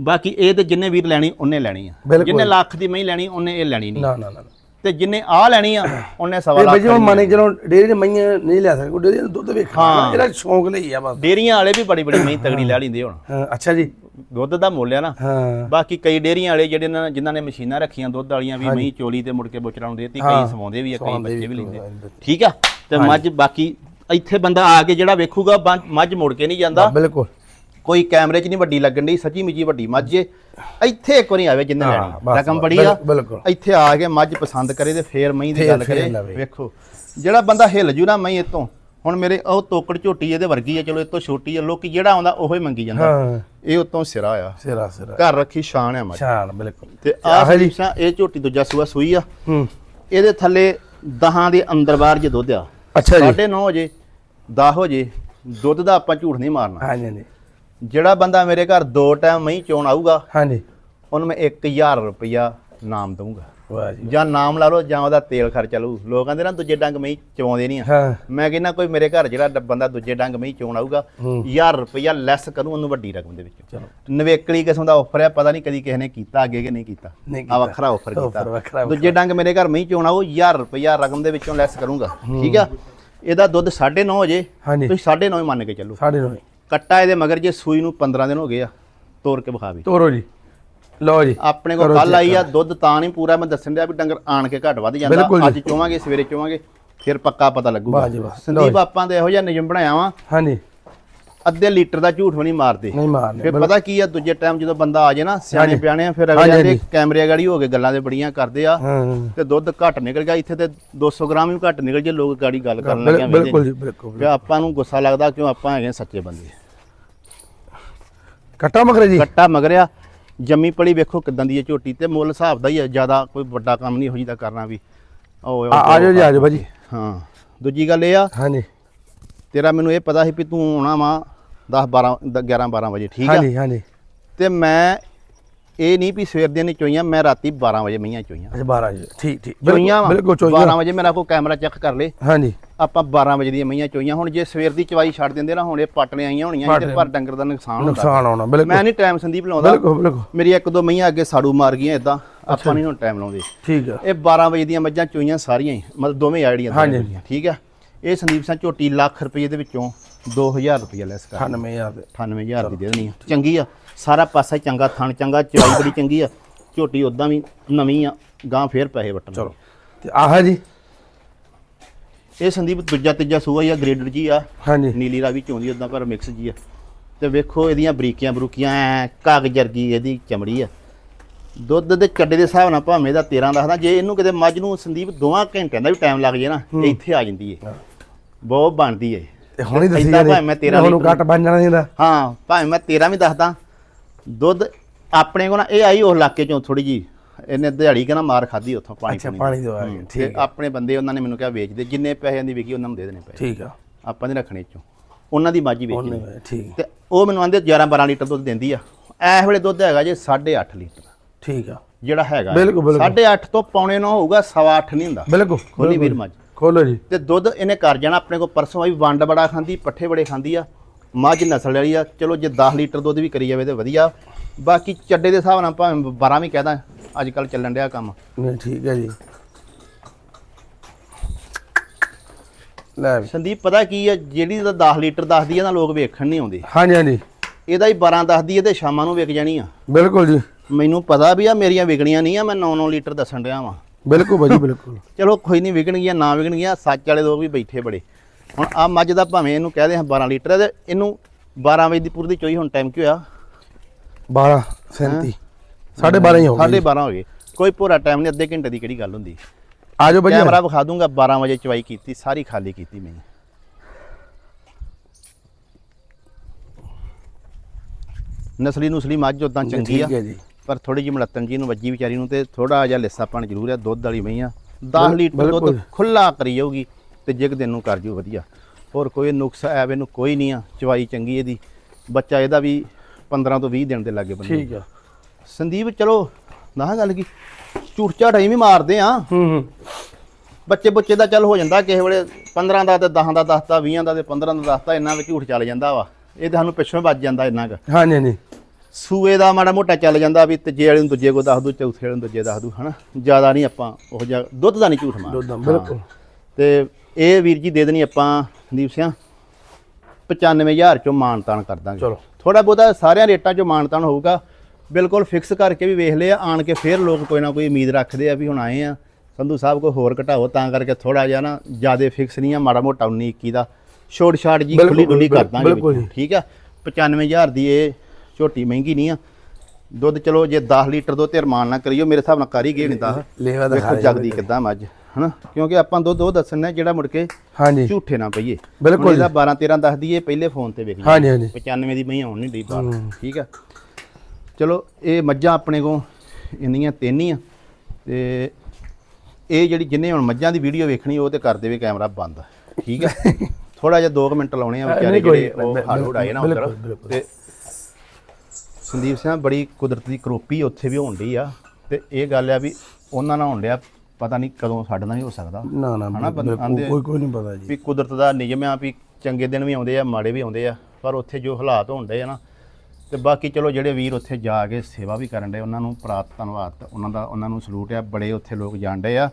ਬਾਕੀ ਇਹ ਤੇ ਜਿੰਨੇ ਵੀਰ ਲੈਣੀ ਉਹਨੇ ਲੈਣੀ ਆ। ਜਿੰਨੇ ਲੱਖ ਦੀ ਮਹੀਂ ਲੈਣੀ ਉਹਨੇ ਇਹ ਲੈਣੀ ਨਹੀਂ। ਨਾ ਨਾ ਨਾ। ਤੇ ਜਿੰਨੇ ਆ ਲੈਣੀ ਆ ਉਹਨੇ ਸਵਾ ਲੱਖ ਬਈ ਜਿਵੇਂ ਮੰਨ ਕੇ ਚਲੋ ਡੇਰੀ ਦੇ ਮਈਆਂ ਨਹੀਂ ਲੈ ਸਕਦੇ ਡੇਰੀ ਦਾ ਦੁੱਧ ਵੇਖਣਾ। ਇਹਦਾ ਸ਼ੌਂਕ ਲਈ ਆ ਬਸ। ਡੇਰੀਆਂ ਵਾਲੇ ਵੀ ਬੜੀ ਬੜੀ ਮਹੀਂ ਤਗੜੀ ਲੈ ਲੈਂਦੇ ਹੁਣ। ਹਾਂ ਅੱਛਾ ਜੀ। ਦੁੱਧ ਦਾ ਮੁੱਲ ਆ ਨਾ। ਹਾਂ। ਬਾਕੀ ਕਈ ਡੇਰੀਆਂ ਵਾਲੇ ਜਿਹੜੇ ਨਾ ਜਿਨ੍ਹਾਂ ਨੇ ਮਸ਼ੀਨਾਂ ਰੱਖੀਆਂ ਦੁੱਧ ਵਾਲੀਆਂ ਵੀ ਮਹੀਂ ਚੋਲੀ ਤੇ ਮੁੜ ਕੇ ਬੁਚੜਾਂ ਨੂੰ ਦੇਤੀ ਕਈ ਸਵਾਉਂਦੇ ਵੀ ਆ ਕਈ ਬੱਚੇ ਵੀ ਲੈਂਦੇ ਠੀਕ ਆ? ਤੇ ਮੱਝ ਬਾਕੀ ਇੱਥੇ ਬੰਦਾ ਆ ਕੇ ਜਿਹੜਾ ਵੇਖੂਗਾ ਮੱਝ ਮੁੜ ਕੇ ਨਹੀਂ ਜਾਂਦਾ। ਬਿਲਕੁਲ। ਕੋਈ ਕੈਮਰੇ 'ਚ ਨਹੀਂ ਵੱਡੀ ਲੱਗਣ ਦੀ ਸੱਚੀ ਮਿੱਜੀ ਵੱਡੀ ਮੱਝ ਏ। ਇੱਥੇ ਇੱਕ ਵਾਰੀ ਆਵੇ ਜਿੰਨੇ ਲੈਣੀ ਰਕਮ ਬੜੀ ਆ। ਇੱਥੇ ਆ ਕੇ ਮੱਝ ਪਸੰਦ ਕਰੇ ਤੇ ਫੇਰ ਮਹੀਂ ਦੀ ਗੱਲ ਕਰੇ। ਵੇਖੋ ਜਿਹੜਾ ਬੰਦਾ ਹਿੱਲ ਜੂ ਨਾ ਮਹੀਂ ਇਤੋਂ ਹੁਣ ਮੇਰੇ ਉਹ ਤੋਕੜ ਝੋਟੀ ਇਹਦੇ ਵਰਗੀ ਆ ਚਲੋ ਇਹ ਤੋਂ ਛੋਟੀ ਆ ਲੋਕੀ ਜਿਹੜਾ ਆਉਂਦਾ ਉਹੋ ਹੀ ਮੰਗੀ ਜਾਂਦਾ। ਇਹ ਉਤੋਂ ਸਿਰਾ ਆ। ਸਿਰਾ ਸਿਰਾ। ਘਰ ਰੱਖੀ ਸ਼ਾਨ ਆ ਮੱਝ। ਸ਼ਾਨ ਬਿਲਕੁਲ। ਤੇ ਆਹ ਜੀ। ਇਹ ਝੋਟੀ ਦੂਜਾ ਸੂਆ ਸੂਈ ਆ। ਹੂੰ। ਇਹਦੇ ਥੱਲੇ ਦਹਾਂ ਦੇ ਅੰਦਰ ਬਾਹਰ ਜੇ ਦੁੱਧ ਆ। ਅੱਛਾ ਜੀ। 9:30 ਵਜੇ 10 ਵਜੇ ਦੁੱਧ ਦਾ ਆਪਾਂ ਝੂਠ ਨਹੀਂ ਮਾਰਨਾ। ਹਾਂਜੀ ਹਾਂਜੀ। ਜਿਹੜਾ ਬੰਦਾ ਮੇਰੇ ਘਰ ਦੋ ਟਾਈਮ ਮਹੀਂ ਚੋਣ ਆਊਗਾ ਹਾਂਜੀ। ਉਹਨੂੰ ਮੈਂ 1000 ਰੁਪਇਆ ਨਾਮ ਦਊਂਗਾ। ਵਾਹ ਜੀ। ਜਾਂ ਨਾਮ ਲਾ ਲਓ ਜਾਂ ਉਹਦਾ ਤੇਲ ਖਰਚਾ ਲਊ ਲੋਕ ਕਹਿੰਦੇ ਨਾ ਦੂਜੇ ਡੰਗ ਮਹੀਂ ਚਵਾਉਂਦੇ ਨਹੀਂ ਆ। ਹਾਂ। ਮੈਂ ਕਹਿੰਦਾ ਕੋਈ ਮੇਰੇ ਘਰ ਜਿਹੜਾ ਡ- ਬੰਦਾ ਦੂਜੇ ਡੰਗ ਮਹੀਂ ਚੋਣ ਆਊਗਾ 1000 ਰੁਪਇਆ ਲੈਸ ਕਰੂੰ ਉਹਨੂੰ ਵੱਡੀ ਰਕਮ ਦੇ ਵਿੱਚ। ਨਵੇਕਲੀ ਕਿਸਮ ਦਾ ਆਫਰ ਹੈ ਪਤਾ ਨਹੀਂ ਕਦੀ ਕਿਸੇ ਨੇ ਕੀਤਾ ਅੱਗੇ ਕਿ ਨਹੀਂ ਕੀਤਾ। ਨਹੀਂ ਆ ਕੀਤਾ। ਵੱਖਰਾ ਆਫਰ Offer ਵੱਖਰਾ, ਕੀਤਾ ਦੂਜੇ ਡੰਗ ਮੇਰੇ ਘਰ ਮਹੀਂ ਚੋਣ ਆਊ 1000 ਰੁਪਇਆ ਰਕਮ ਦੇ ਵਿੱਚੋਂ ਲੈਸ ਕਰੂੰਗਾ। ਠੀਕ ਆ? ਇਹਦਾ ਦੁੱਧ 9.5 ਵਜੇ ਹਾਂਜੀ। ਤੁਸੀਂ 9.5 ਮੰਨ ਕੇ ਚੱਲੋ। ਸਾਢੇ ਨੌ ਕੱਟਾ ਇਹਦੇ ਮਗਰ ਜੇ ਸੂਈ ਨੂੰ 15 ਦਿਨ ਹੋ ਗਏ ਆ ਤੋੜ ਕੇ ਵਿਖਾ ਵੀ। ਤੋਰੋ ਜੀ। ਲਓ ਜੀ। ਆਪਣੇ ਕੋਲ ਕੱਲ ਆਈ ਆ ਦੁੱਧ ਤਾਂ ਨਹੀਂ ਪੂਰਾ ਮੈਂ ਦੱਸਣ ਦਿਆ ਵੀ ਡੰਗਰ ਆਣ ਕੇ ਘਟ ਵੱਧ ਜਾਂਦਾ। ਜੀ। ਅੱਜ ਚੋਵਾਂਗੇ ਸਵੇਰੇ ਚੋਵਾਂਗੇ ਫਿਰ ਪੱਕਾ ਪਤਾ ਲੱਗੂਗਾ। ਵਾਹ ਜੀ ਵਾਹ। ਲਓ ਸੰਦੀਪ ਆਪਾਂ ਤੇ ਇਹੋ ਜਿਹਾ ਨਿਯਮ ਬਣਾਇਆ ਵਾ। ਹਾਂਜੀ। ਅੱਧੇ ਲੀਟਰ ਦਾ ਝੂਠ ਵੀ ਨਹੀਂ ਮਾਰਦੇ। ਨਹੀਂ ਮਾਰਨੇ ਫਿਰ ਪਤਾ ਕੀ ਆ ਦੂਜੇ ਟਾਈਮ ਜਦੋਂ ਬੰਦਾ ਆ ਜਾਏ ਨਾ ਸਿਆਣੇ। ਪਿਆਣੇ ਫਿਰ ਅਗਲੇ ਦੇ। ਕੈਮਰੇ ਗਾੜੀ ਹੋ ਕੇ ਗੱਲਾਂ ਦੇ ਬੜੀਆਂ ਕਰਦੇ ਆ। ਤੇ ਦੁੱਧ ਘੱਟ ਨਿਕਲ ਗਿਆ ਇੱਥੇ ਤੇ 200 ਗ੍ਰਾਮ ਵੀ ਘੱਟ ਨਿਕਲ ਜੇ ਲੋਕ ਗਾੜੀ ਗੱਲ ਕਰਨ ਲੱਗਿਆ ਬਿਲ- ਬਿਲਕੁਲ ਜੀ ਬਿਲਕੁਲ। ਆਪਾਂ ਨੂੰ ਗੁੱਸਾ ਲੱਗਦਾ ਕਿਉਂ ਆਪਾਂ ਹੈਗੇ ਸੱਚੇ ਬੰਦੇ। ਕੱਟਾ ਮਗਰੇ ਜੀ? ਕੱਟਾ ਮਗਰਿਆ ਜੰਮੀ ਪਲੀ ਵੇਖੋ ਕਿਦਾਂ ਦੀ ਹੈ ਝੋਟੀ ਤੇ ਮੁੱਲ ਹਿਸਾਬ ਦਾ ਹੀ ਹੈ ਜ਼ਿਆਦਾ ਕੋਈ ਵੱਡਾ ਕੰਮ ਨਹੀਂ ਹੋ ਜਿਦਾ ਕਰਨਾ ਵੀ। ਓਏ ਆ ਆ ਜਾਓ ਜੀ ਆ ਜਾਓ ਭਾਜੀ। ਹਾਂ। ਦੂਜੀ ਗੱਲ ਇਹ ਆ ਹਾਂਜੀ। ਤੇਰਾ ਮੈਨੂੰ ਇਹ ਪਤਾ ਸੀ ਵੀ ਤੂੰ ਆਉਣਾ ਵਾ 10 12 11 12 ਵਜੇ ਠੀਕ ਆ? ਹਾਂਜੀ ਹਾਂਜੀ। ਤੇ ਮੈਂ ਇਹ ਨਹੀਂ ਵੀ ਸਵੇਰ ਦੀਆਂ ਨਹੀਂ ਚੋਈਆਂ ਮੈਂ ਰਾਤੀ 12 ਵਜੇ ਮਈਆਂ ਚੋਈਆਂ। ਅੱਛਾ 12 ਜੀ ਠੀਕ ਠੀਕ। ਚੋਈਆਂ ਬਿਲਕੁਲ 12 ਚੋਈਆਂ। ਵਜੇ ਮੇਰਾ ਕੋਈ ਕੈਮਰਾ ਚੈੱਕ ਕਰ ਲੇ। ਹਾਂਜੀ। ਆਪਾਂ 12 ਵਜੇ ਦੀਆਂ ਮਈਆਂ ਚੋਈਆਂ ਹੁਣ ਜੇ ਸਵੇਰ ਦੀ ਚਵਾਈ ਛੱਡ ਦਿੰਦੇ ਨਾ ਹੁਣ ਇਹ ਪਟਣੇ ਆਈਆਂ ਹੋਣੀਆਂ ਤੇ ਪਰ ਡੰਗਰ ਦਾ ਨੁਕਸਾਨ ਹੁੰਦਾ। ਨੁਕਸਾਨ ਆਉਣਾ ਬਿਲਕੁਲ। ਮੈਂ ਨਹੀਂ ਟਾਈਮ ਸੰਦੀਪ ਲਾਉਂਦਾ। ਬਿਲਕੁਲ ਬਿਲਕੁਲ। ਮੇਰੀ ਇੱਕ ਦੋ ਮਈਆਂ ਅੱਗੇ ਸਾੜੂ ਮਾਰ ਗਈਆਂ ਇਦਾਂ ਆਪਾਂ ਨਹੀਂ ਹੁਣ ਟਾਈਮ ਲਾਉਂਦੇ। ਠੀਕ ਆ। ਇਹ 12 ਵਜੇ ਦੀਆਂ ਮੱਝਾਂ ਚੋਈਆਂ ਸਾਰੀਆਂ ਹੀ ਮਤਲਬ ਦੋਵੇਂ ਆਈਡੀਆਂ ਹਾਂਜੀ। ਦੀਆਂ ਠੀਕ ਆ? ਇਹ ਸੰਦੀਪ ਸਿੰਘ ਝੋਟੀ ਲੱਖ ਰੁਪਏ ਦੇ ਵਿੱਚੋਂ 2000 ਰੁਪਏ ਲੈਸ ਕਰ 98000 ਦੇ। 98000 ਦੀ ਦੇ ਦੇਣੀ ਆ। ਚੰਗੀ ਆ। ਸਾਰਾ ਪਾਸਾ ਚੰਗਾ ਥਣ ਚੰਗਾ ਚਵਾਈ ਬੜੀ ਚੰਗੀ ਆ। ਝੋਟੀ ਉਦਾਂ ਵੀ ਨਵੀਂ ਆ ਗਾਂ ਫੇਰ ਪੈਸੇ ਵਟਣ ਚਲੋ। ਤੇ ਆਹ ਜੀ। ਇਹ ਸੰਦੀਪ ਦੂਜਾ ਤੀਜਾ ਸੂਆ ਹੀ ਆ ਗ੍ਰੇਡਰ ਜੀ ਆ। ਹਾਂਜੀ। ਨੀਲੀ ਰਾਵੀ ਚੋਂਦੀ ਉਦਾਂ ਪਰ ਮਿਕਸ ਜੀ ਆ। ਤੇ ਵੇਖੋ ਇਹਦੀਆਂ ਬਰੀਕੀਆਂ ਬਰੂਕੀਆਂ ਐ ਕਾਗਜ਼ ਵਰਗੀ ਇਹਦੀ ਚਮੜੀ ਆ। ਦੁੱਧ ਦੇ ਚੱਡੇ ਦੇ ਹਿਸਾਬ ਨਾਲ ਭਾਵੇਂ ਦਾ 13 ਦੱਸਦਾ ਜੇ ਇਹਨੂੰ ਕਿਤੇ ਮੱਝ ਨੂੰ ਸੰਦੀਪ ਦੋਵਾਂ ਘੰਟਿਆਂ ਦਾ ਵੀ ਟਾਈਮ ਲੱਗ ਜੇ ਨਾ ਇੱਥੇ ਆ ਜਾਂਦੀ ਏ। ਬਹੁਤ ਬਣਦੀ ਏ। ਤੇ ਹੁਣ ਹੀ ਦੱਸੀ ਜਾਂਦੇ ਭਾਵੇਂ ਮੈਂ ਤੇਰਾਂ ਹੁਣ ਲੀਟਰ- ਘੱਟ ਬਣ ਜਾਣਾ ਇਹਦਾ। ਹਾਂ ਭਾਵੇਂ ਮੈਂ 13 ਵੀ ਦੱਸਦਾ। ਦੁੱਧ ਆਪਣੇ ਕੋਲ ਨਾ ਇਹ ਆਈ ਉਸ ਇਲਾਕੇ ਚੋਂ ਥੋੜੀ ਜੀ ਇਹਨੇ ਦਿਹਾੜੀ ਕਹਿੰਦਾ ਮਾਰ ਖਾਦੀ ਉੱਥੋਂ ਪਾਣੀ ਅੱਛਾ ਪੂਣੀ। ਪਾਣੀ ਦੋ ਆ ਗਏ ਤੇ ਠੀਕ ਆਪਣੇ ਬੰਦੇ ਉਹਨਾਂ ਨੇ ਮੈਨੂੰ ਕਿਹਾ ਵੇਚ ਦੇ ਜਿੰਨੇ ਪੈਸਿਆਂ ਦੀ ਵਿਕੀ ਉਹਨਾਂ ਨੂੰ ਦੇ ਦੇਣੇ ਪੈਸੇ ਠੀਕ ਆ। ਆਪਾਂ ਨਹੀਂ ਰੱਖਣੇ ਚੋਂ ਉਹਨਾਂ ਦੀ ਮੱਝ ਹੀ ਵੇਚਣੀ ਉਹਨੇ ਠੀਕ। ਤੇ ਉਹ ਮੈਨੂੰ ਆਂਦੇ 11 12 ਲੀਟਰ ਦੁੱਧ ਦਿੰਦੀ ਆ। ਐਸ ਵੇਲੇ ਦੁੱਧ ਹੈਗਾ ਜੇ 8.5 ਲੀਟਰ। ਠੀਕ ਆ। ਜਿਹੜਾ ਹੈਗਾ। ਬਿਲਕੁਲ, ਬਿਲਕੁਲ। 8.5 ਤੋਂ ਪੌਣੇ 9 ਹੋਊਗਾ 8.5 ਨਹੀਂ ਹੁੰਦਾ। ਬਿਲਕੁਲ ਖੋਲੀ ਵੀਰ ਮੱਝ। ਖੋਲੋ ਜੀ। ਤੇ ਦੁੱਧ ਇਹਨੇ ਕਰ ਜਾਣਾ ਆਪਣੇ ਕੋਲ ਪਰਸੋਂ ਆਈ ਵੰਡ ਬੜਾ ਖਾਂਦੀ ਪੱਠੇ ਬੜੇ ਖਾਂਦੀ ਆ। ਮੱਝ ਨਸਲ ਵਾਲੀ ਆ। ਚਲੋ ਜੇ 10 ਲੀਟਰ ਦੁੱਧ ਵੀ ਕਰੀ ਜਾਵੇ ਤੇ ਵਧੀਆ। ਬਾਕੀ ਚੱਡੇ ਦੇ ਹਿਸਾਬ ਨਾਲ ਭਾਵੇਂ 12 ਵੀ ਕਹਦਾ ਅੱਜ ਕੱਲ ਚੱਲਣ ਡਿਆ ਕੰਮ। ਨਹੀਂ ਠੀਕ ਹੈ ਜੀ। ਲੈ ਵੀ। ਸੰਦੀਪ ਪਤਾ ਕੀ ਆ? ਜਿਹੜੀ ਤਾਂ 10 ਲੀਟਰ ਦੱਸਦੀ ਆ ਨਾ ਲੋਕ ਵੇਖਣ ਨਹੀਂ ਆਉਂਦੇ। ਹਾਂਜੀ ਹਾਂਜੀ। ਇਹਦਾ ਹੀ 12 ਦੱਸਦੀ ਆ ਤੇ ਸ਼ਾਮਾਂ ਨੂੰ ਵਿਕ ਜਾਣੀ ਆ। ਬਿਲਕੁਲ ਜੀ। ਮੈਨੂੰ ਪਤਾ ਵੀ ਆ ਮੇਰੀਆਂ ਵਿਕਣੀਆਂ ਨਹੀਂ ਆ ਮੈਂ 9-9 ਲੀਟਰ ਦੱਸਣ ਡਿਆ ਵਾਂ। ਬਿਲਕੁਲ ਭਾਜੀ ਬਿਲਕੁਲ। [laughs] ਚਲੋ ਕੋਈ ਨਹੀਂ ਵਿਕਣਗੀਆਂ ਨਾ ਵਿਕਣਗੀਆਂ ਸੱਚ ਵਾਲੇ ਲੋਕ ਵੀ ਬੈਠੇ ਬੜੇ। ਹੁਣ ਆ ਮੱਝ ਦਾ ਭਾਵੇਂ ਇਹਨੂੰ ਕਹਦੇ ਹਾਂ 12 ਲੀਟਰ ਹੈ ਤੇ ਇਹਨੂੰ 12 ਵਜੇ ਦੀ ਪੂਰੀ ਦੀ ਚੋਈ ਹੁਣ ਟਾਈਮ ਕੀ ਹੋਇਆ? 12 37 12:30 ਹੀ ਹੋ ਗਏ। ਸਾਢੇ 12 ਹੋ ਗਏ। ਕੋਈ ਪੂਰਾ ਟਾਈਮ ਨਹੀਂ ਅੱਧੇ ਘੰਟੇ ਦੀ ਕਿਹੜੀ ਗੱਲ ਹੁੰਦੀ? ਆ ਜਾਓ ਭਾਜੀ ਕੈਮਰਾ ਵਿਖਾ ਦੂੰਗਾ 12 ਵਜੇ ਚਵਾਈ ਕੀਤੀ ਸਾਰੀ ਖਾਲੀ ਕੀਤੀ ਮੈਂ। ਨਸਲੀ ਨੁਸਲੀ ਮੱਝ ਉਦਾਂ ਚੰਗੀ ਆ ਪਰ ਥੋੜੀ ਜਿਹੀ ਮਲੱਤਨ ਜੀ ਨੂੰ ਵੱਜੀ ਵਿਚਾਰੀ ਨੂੰ ਤੇ ਥੋੜਾ ਜਿਹਾ ਲਿੱਸਾਪਣ ਜ਼ਰੂਰ ਹੈ ਦੁੱਧ ਵਾਲੀ ਮਈ ਆ 10 ਲੀਟਰ ਦੁੱਧ। ਖੁੱਲਾ ਕਰੀ ਜਾਊਗੀ ਤੇ ਜਿਗ ਦਿਨ ਨੂੰ ਕਰ ਜੂ ਵਧੀਆ। ਹੋਰ ਕੋਈ ਨੁਕਸ ਐਵੇਂ ਨੂੰ ਕੋਈ ਨਹੀਂ ਆ ਚਵਾਈ ਚੰਗੀ ਇਹਦੀ। ਬੱਚਾ ਇਹਦਾ ਵੀ 15 ਤੋਂ 20 ਦਿਨ ਦੇ ਲਾਗੇ ਬੰਦੇ। ਠੀਕ ਆ। ਸੰਦੀਪ ਚਲੋ ਨਾ ਗੱਲ ਕੀ ਝੂਠ ਝਾਟਾਈ ਵੀ ਮਾਰਦੇ ਆ। ਹੂੰ ਹੂੰ। ਬੱਚੇ ਬੱਚੇ ਦਾ ਚੱਲ ਹੋ ਜਾਂਦਾ ਕਿਸੇ ਵੇਲੇ 15 ਦਾ ਤੇ 10 ਦਾ ਦੱਸਦਾ 20 ਦਾ ਤੇ 15 ਦਾ ਦੱਸਦਾ ਇੰਨਾ ਵਿੱਚ ਝੂਠ ਚੱਲ ਜਾਂਦਾ ਵਾ। ਇਹ ਤੇ ਸਾਨੂੰ ਪਿੱਛੋਂ ਵੱਜ ਜਾਂਦਾ ਇੰਨਾ ਕੁ। ਹਾਂਜੀ ਹਾਂਜੀ। ਸੂਏ ਦਾ ਮਾੜਾ ਮੋਟਾ ਚੱਲ ਜਾਂਦਾ ਵੀ ਤੀਜੇ ਵਾਲੇ ਨੂੰ ਦੂਜੇ ਕੋ ਦੱਸ ਦੂ ਚੌਥੇ ਵਾਲੇ ਨੂੰ ਦੂਜੇ ਦੱਸ ਦੂ ਹਨਾ? ਜ਼ਿਆਦਾ ਨਹੀਂ ਆਪਾਂ ਉਹ ਜਿਹਾ ਦੁੱਧ ਦਾ ਨਹੀਂ ਝੂਠ ਮਾਰ ਦੁੱਧ ਦਾ ਬਿਲਕੁਲ। ਤੇ ਇਹ ਵੀਰ ਜੀ ਦੇ ਦੇਣੀ ਆਪਾਂ ਸੰਦੀਪ ਸਿਆ 95000 ਚੋਂ ਮਾਨਤਾਨ ਕਰ ਦਾਂਗੇ। ਚਲੋ। ਥੋੜਾ ਬਹੁਤਾ ਸਾਰਿਆਂ ਰੇਟਾਂ ਚੋਂ ਮਾਨਤਾਨ ਹੋਊਗਾ। ਬਿਲਕੁਲ ਫਿਕਸ ਕਰਕੇ ਵੀ ਵੇਖ ਲਿਆ ਆਣ ਕੇ ਫੇਰ ਲੋਕ ਕੋਈ ਨਾ ਕੋਈ ਉਮੀਦ ਰੱਖਦੇ ਆ ਵੀ ਹੁਣ ਆਏ ਆ। ਸੰਧੂ ਸਾਹਿਬ ਕੋਈ ਹੋਰ ਘਟਾਓ ਤਾਂ ਕਰਕੇ ਥੋੜਾ ਜਿਹਾ ਨਾ ਜਿਆਦੇ ਫਿਕਸ ਨਹੀਂ ਆ ਮਾੜਾ ਮੋਟਾ 19 21 ਦਾ ਛੋਟ ਛਾਟ ਜੀ ਖੁੱਲੀ ਡੁੱਲੀ ਕਰ ਦਾਂਗੇ ਠੀਕ ਆ? 95000 ਦੀ ਇਹ ਝੋਟੀ ਮਹਿੰਗੀ ਨਹੀਂ ਆ। ਦੁੱਧ ਚਲੋ ਜੇ 10 ਲੀਟਰ ਦੁੱਧ ਤੇ ਅਰਮਾਨ ਨਾ ਕਰਿਓ ਮੇਰੇ ਹਿਸਾਬ ਨਾਲ ਕਰ ਹੀ ਗਏ ਨਹੀਂ 10 ਲੇਵਾ ਵੇਖੋ ਜਗਦੀ ਕਿੱਦਾਂ ਮੱਝ ਹਨਾ? ਕਿਉਂਕਿ ਆਪਾਂ ਦੁੱਧ ਉਹ ਦੱਸਣਾ ਜਿਹੜਾ ਮੁੜ ਕੇ ਹਾਂਜੀ। ਝੂਠੇ ਨਾ ਪਈਏ। ਬਿਲਕੁਲ ਇਹਦਾ 12 13 ਦੱਸ ਦਈਏ ਪਹਿਲੇ ਫੋਨ ਤੇ ਵੇਖ ਹਾਂਜੀ ਹਾਂਜੀ। 95 ਦੀ ਮਹੀਂ ਆਉਣ ਨਹੀਂ ਡਈ ਬਾਹਰ। ਠੀਕ ਆ? ਚਲੋ ਇਹ ਮੱਝਾਂ ਆਪਣੇ ਕੋ ਇੰਨੀਆਂ ਤਿੰਨ ਹੀ ਆ ਤੇ ਇਹ ਜਿਹੜੀ ਜਿੰਨੇ ਹੁਣ ਮੱਝਾਂ ਦੀ ਵੀਡੀਓ ਵੇਖਣੀ ਉਹ ਤੇ ਕਰ ਦੇਵੇ ਕੈਮਰਾ ਬੰਦ ਠੀਕ ਆ? [laughs] ਥੋੜਾ ਜਿਹਾ 2 ਮਿੰਟ ਲਾਉਣੇ ਆ ਵਿਚਾਰੇ ਜਿਹੜੇ ਉਹ ਹੜ ਉਡਾਏ ਨਾ ਉਧਰ। ਤੇ ਸੰਦੀਪ ਸਿੰਘ ਬੜੀ ਕੁਦਰਤ ਦੀ ਕਰੋਪੀ ਉੱਥੇ ਵੀ ਹੋਣ ਡਈ ਆ। ਤੇ ਇਹ ਗੱਲ ਆ ਵੀ ਉਹਨਾਂ ਨਾਲ ਹੋਣ ਡਿਆ ਪਤਾ ਨਹੀਂ ਕਦੋਂ ਸਾਡੇ ਨਾਲ ਵੀ ਹੋ ਸਕਦਾ। ਨਾ ਨਾ ਕੋਈ ਕੋਈ ਨਹੀਂ ਪਤਾ ਜੀ। ਵੀ ਕੁਦਰਤ ਦਾ ਨਿਯਮ ਆ ਵੀ ਚੰਗੇ ਦਿਨ ਵੀ ਆਉਂਦੇ ਆ ਮਾੜੇ ਵੀ ਆਉਂਦੇ ਆ ਪਰ ਉੱਥੇ ਜੋ ਹਾਲਾਤ ਹੁੰਦੇ ਆ ਨਾ ਤੇ ਬਾਕੀ ਚਲੋ ਜਿਹੜੇ ਵੀਰ ਉੱਥੇ ਜਾ ਕੇ ਸੇਵਾ ਵੀ ਕਰਨ ਦੇ ਉਹਨਾਂ ਨੂੰ ਪ੍ਰਾਤ ਧੰਨਵਾਦ। ਉਹਨਾਂ ਦਾ ਉਹਨਾਂ ਨੂੰ ਸਲੂਟ ਆ ਬੜੇ ਉੱਥੇ ਲੋਕ ਜਾਣਦੇ ਆ।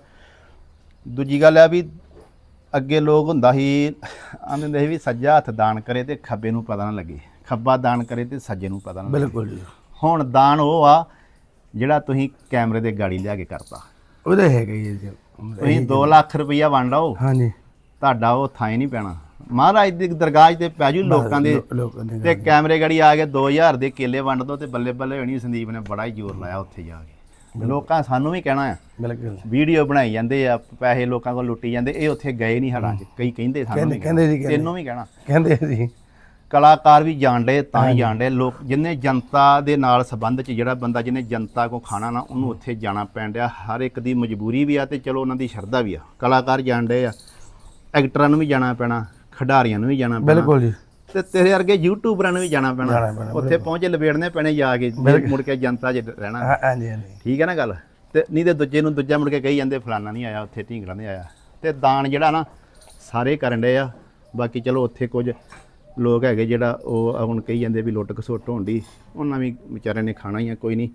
ਦੂਜੀ ਗੱਲ ਆ ਵੀ ਅੱਗੇ ਲੋਕ ਹੁੰਦਾ ਸੀ ਆਂਦੇ ਸੀ ਵੀ ਸੱਜਾ ਹੱਥ ਦਾਨ ਕਰੇ ਤੇ ਖੱਬੇ ਨੂੰ ਪਤਾ ਨਾ ਲੱਗੇ। ਖੱਬਾ ਦਾਨ ਕਰੇ ਤੇ ਸੱਜੇ ਨੂੰ ਪਤਾ ਨਾ ਲੱਗੇ। ਬਿਲਕੁਲ ਹੁਣ ਦਾਨ ਉਹ ਆ ਜਿਹੜਾ ਤੁਸੀਂ ਕੈਮਰੇ ਦੇ ਗਾੜੀ ਲਿਆ ਕੇ ਕਰਤਾ। ਉਹਦੇ ਹੈਗਾ ਹੀ ਤੁਸੀਂ 2 ਲੱਖ ਰੁਪਈਆ ਵੰਡ ਆਓ। ਹਾਂਜੀ। ਤੁਹਾਡਾ ਉਹ ਥਾਂ ਹੀ ਨਹੀਂ ਪੈਣਾ। ਮਹਾਰਾਜ ਦੀ ਦਰਗਾਹ ਤੇ ਪੈ ਜੂ ਲੋਕਾਂ ਦੇ ਲੋ- ਲੋਕਾਂ ਦੇ ਤੇ ਕੈਮਰੇ ਗੜੀ ਆ ਕੇ 2000 ਦੇ ਕੇਲੇ ਵੰਡ ਦੋ ਤੇ ਬੱਲੇ ਬੱਲੇ ਹੋਣੀ ਸੰਦੀਪ ਨੇ ਬੜਾ ਹੀ ਜ਼ੋਰ ਲਾਇਆ ਉੱਥੇ ਜਾ ਕੇ। ਲੋਕਾਂ ਸਾਨੂੰ ਵੀ ਕਹਿਣਾ ਆ ਬਿਲਕੁਲ। ਵੀਡੀਓ ਬਣਾਈ ਜਾਂਦੇ ਆ ਪੈਸੇ ਲੋਕਾਂ ਕੋਲ ਲੁੱਟੀ ਜਾਂਦੇ ਇਹ ਉੱਥੇ ਗਏ ਨਹੀਂ ਹੜਾਂ 'ਚ ਕਈ ਕਹਿੰਦੇ ਸਾਨੂੰ ਕਹਿੰਦੇ- ਜੀ। ਤੈਨੂੰ ਵੀ ਕਹਿਣਾ। ਕਹਿੰਦੇ ਜੀ। ਕਲਾਕਾਰ ਵੀ ਜਾਣਦੇ ਤਾਂ ਹੀ ਜਾਣਦੇ ਲੋਕ ਜਿੰਨੇ ਜਨਤਾ ਦੇ ਨਾਲ ਸੰਬੰਧ 'ਚ ਜਿਹੜਾ ਬੰਦਾ ਜਿਹਨੇ ਜਨਤਾ ਕੋ ਖਾਣਾ ਨਾ ਉਹਨੂੰ ਉੱਥੇ ਜਾਣਾ ਡਿਆ। ਹਰ ਇੱਕ ਦੀ ਮਜਬੂਰੀ ਵੀ ਆ ਤੇ ਚਲੋ ਉਹਨਾਂ ਦੀ ਸ਼ਰਧਾ ਵੀ ਆ। ਕਲਾਕਾਰ ਜਾਣਦੇ ਆ ਐਕਟਰਾਂ ਨੂੰ ਵੀ ਜਾਣਾ ਪੈਣਾ। ਖਿਡਾਰੀਆਂ ਨੂੰ ਵੀ ਜਾਣਾ ਪੈਣਾ। ਬਿਲਕੁਲ ਜੀ। ਤੇ ਤੇਰੇ ਵਰਗੇ ਯੂਟਿਊਬਰਾਂ ਨੂੰ ਵੀ ਜਾਣਾ ਪੈਣਾ। ਉੱਥੇ ਪਹੁੰਚੇ ਲਬੇੜਨੇ ਪੈਣੇ ਜਾ ਕੇ ਮੁੜ ਕੇ ਜਨਤਾ 'ਚ ਰਹਿਣਾ। ਹਾਂ- ਹਾਂਜੀ ਹਾਂਜੀ। ਠੀਕ ਹੈ ਨਾ ਗੱਲ? ਤੇ ਨਹੀਂ ਤੇ ਦੂਜੇ ਨੂੰ ਦੂਜਾ ਮੁੜ ਕੇ ਕਹੀ ਜਾਂਦੇ ਫਲਾਨਾ ਨਹੀਂ ਆਇਆ ਉੱਥੇ ਢੀਂਗੜਾ ਨਹੀਂ ਆਇਆ। ਤੇ ਦਾਨ ਜਿਹੜਾ ਨਾ ਸਾਰੇ ਕਰਨ ਡਏ ਆ। ਬਾਕੀ ਚਲੋ ਉੱਥੇ ਕੁਝ ਲੋਕ ਹੈਗੇ ਜਿਹੜਾ ਉਹ ਹੁਣ ਕਹੀ ਜਾਂਦੇ ਵੀ ਲੁੱਟ ਖਸੁੱਟ ਹੋਣ ਦੀ ਉਹਨਾਂ ਵੀ ਵਿਚਾਰਿਆਂ ਨੇ ਖਾਣਾ ਹੀ ਆ ਕੋਈ ਨਹੀਂ।